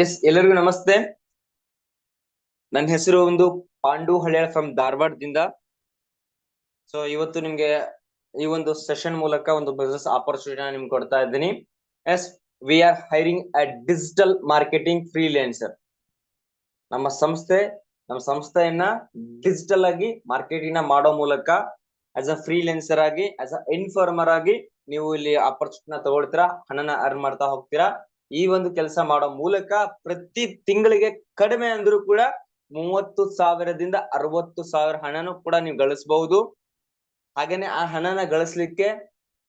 S, ಎಲ್ಲರಿಗೂ ನಮಸ್ತೆ. ನನ್ನ ಹೆಸರು ಒಂದು ಪಾಂಡು ಹಳ್ಯಾಳ್ ಫ್ರಮ್ ಧಾರವಾಡದಿಂದ. ಸೊ ಇವತ್ತು ನಿಮ್ಗೆ ಈ ಒಂದು ಸೆಷನ್ ಮೂಲಕ ಒಂದು ಬಿಸ್ನೆಸ್ ಆಪರ್ಚುನಿಟಿ ನಿಮ್ಗೆ ಕೊಡ್ತಾ ಇದ್ದೀನಿ. Yes we are hiring a digital marketing freelancer ನಮ್ಮ ಸಂಸ್ಥೆ, ನಮ್ಮ ಸಂಸ್ಥೆಯನ್ನ ಡಿಜಿಟಲ್ ಆಗಿ ಮಾರ್ಕೆಟಿಂಗ್ನ ಮಾಡೋ ಮೂಲಕ ಆಸ್ ಅ ಫ್ರೀಲ್ಯಾನ್ಸರ್ ಆಗಿ ಆಸ್ ಅ ಇನ್ಫಾರ್ಮರ್ ಆಗಿ ನೀವು ಇಲ್ಲಿ ಆಪರ್ಚುನಿಟಿನ ತಗೊಳ್ತೀರಾ, ಹಣನ ಅರ್ನ್ ಮಾಡ್ತಾ ಹೋಗ್ತೀರಾ. ಈ ಒಂದು ಕೆಲಸ ಮಾಡೋ ಮೂಲಕ ಪ್ರತಿ ತಿಂಗಳಿಗೆ ಕಡಿಮೆ ಅಂದ್ರೂ ಕೂಡ ಮೂವತ್ತು ಸಾವಿರದಿಂದ ಅರವತ್ತು ಸಾವಿರ ಹಣನು ಕೂಡ ನೀವು ಗಳಿಸಬಹುದು. ಹಾಗೇನೆ ಆ ಹಣನ ಗಳಿಸ್ಲಿಕ್ಕೆ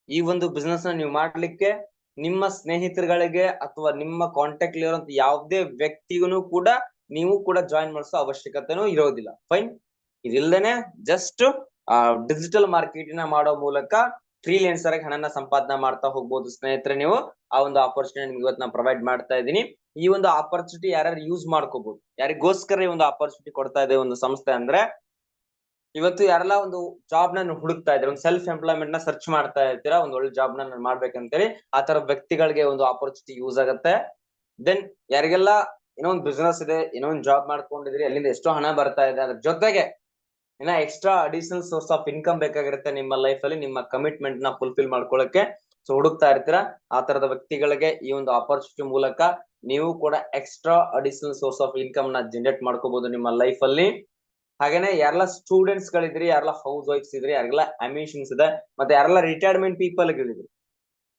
ಈ ಒಂದು ಬಿಸ್ನೆಸ್ನ ನೀವು ಮಾಡ್ಲಿಕ್ಕೆ ನಿಮ್ಮ ಸ್ನೇಹಿತರುಗಳಿಗೆ ಅಥವಾ ನಿಮ್ಮ ಕಾಂಟ್ಯಾಕ್ಟ್ ಇರುವಂತ ಯಾವುದೇ ವ್ಯಕ್ತಿಗೂ ಕೂಡ ನೀವು ಕೂಡ ಜಾಯಿನ್ ಮಾಡಿಸೋ ಅವಶ್ಯಕತೆನೂ ಇರೋದಿಲ್ಲ. ಫೈನ್ ಇದಿಲ್ಲದೇನೆ ಜಸ್ಟ್ ಡಿಜಿಟಲ್ ಮಾರ್ಕೆಟಿಂಗ್ ಮಾಡೋ ಮೂಲಕ ಫ್ರೀಲ್ಯಾನ್ಸರ್ ಆಗಿ ಹಣನ ಸಂಪಾದನೆ ಮಾಡ್ತಾ ಹೋಗ್ಬೋದು ಸ್ನೇಹಿತರೆ ನೀವು. ಆ ಒಂದು ಆಪರ್ಚುನಿಟಿ ನಿಮ್ಗೆ ಇವತ್ತು ನಾನು ಪ್ರೊವೈಡ್ ಮಾಡ್ತಾ ಇದ್ದೀನಿ. ಈ ಒಂದು ಆಪರ್ಚುನಿಟಿ ಯಾರ್ಯಾರು ಯೂಸ್ ಮಾಡ್ಕೋಬಹುದು ಯಾರಿಗೋಸ್ಕರ ಈ ಒಂದು ಆಪರ್ಚುನಿಟಿ ಕೊಡ್ತಾ ಇದೆ ಒಂದು ಸಂಸ್ಥೆ ಅಂದ್ರೆ, ಇವತ್ತು ಯಾರೆಲ್ಲ ಒಂದು ಜಾಬ್ನ ಹುಡುಕ್ತಾ ಇದ್ರೆ ಒಂದು ಸೆಲ್ಫ್ ಎಂಪ್ಲಾಯ್ಮೆಂಟ್ನ ಸರ್ಚ್ ಮಾಡ್ತಾ ಇರ್ತೀರಾ ಒಂದು ಒಳ್ಳೆ ಜಾಬ್ ನಾನು ಮಾಡ್ಬೇಕಂತೇಳಿ ಆ ತರ ವ್ಯಕ್ತಿಗಳಿಗೆ ಒಂದು ಆಪರ್ಚುನಿಟಿ ಯೂಸ್ ಆಗುತ್ತೆ. ದೆನ್ ಯಾರಿಗೆಲ್ಲ ಏನೋ ಒಂದು ಬಿಸ್ನೆಸ್ ಇದೆ, ಏನೋ ಒಂದು ಜಾಬ್ ಮಾಡ್ಕೊಂಡಿದ್ರಿ ಅಲ್ಲಿಂದ ಎಷ್ಟೋ ಹಣ ಬರ್ತಾ ಇದೆ, ಅದ್ರ ಜೊತೆಗೆ ಇನ್ನ extra additional source of income ಬೇಕಾಗಿರುತ್ತೆ ನಿಮ್ಮ ಲೈಫ್ ಅಲ್ಲಿ, ನಿಮ್ಮ ಕಮಿಟ್ಮೆಂಟ್ನ ಫುಲ್ಫಿಲ್ ಮಾಡ್ಕೊಳಕ್ಕೆ. ಸೊ ಹುಡುಕ್ತಾ ಇರ್ತೀರಾ? ಆ ತರದ ವ್ಯಕ್ತಿಗಳಿಗೆ ಈ ಒಂದು ಆಪರ್ಚುನಿಟಿ ಮೂಲಕ ನೀವು ಕೂಡ ಎಕ್ಸ್ಟ್ರಾ ಅಡಿಷನಲ್ ಸೋರ್ಸ್ ಆಫ್ ಇನ್ಕಮ್ನ ಜನರೇಟ್ ಮಾಡ್ಕೋಬಹುದು ನಿಮ್ಮ ಲೈಫ್ ಅಲ್ಲಿ. ಹಾಗೇನೆ ಯಾರೆಲ್ಲ ಸ್ಟೂಡೆಂಟ್ಸ್ ಗಳಿದ್ರಿ ಯಾರೆಲ್ಲ ಹೌಸ್ ವೈಫ್ಸ್ ಇದ್ರಿ ಯಾರೆಲ್ಲ ಅಮಿಷನ್ಸ್ ಇದೆ, ಮತ್ತೆ ಯಾರೆಲ್ಲ ರಿಟೈರ್ಮೆಂಟ್ ಪೀಪಲ್ ಗಳಿದ್ರಿ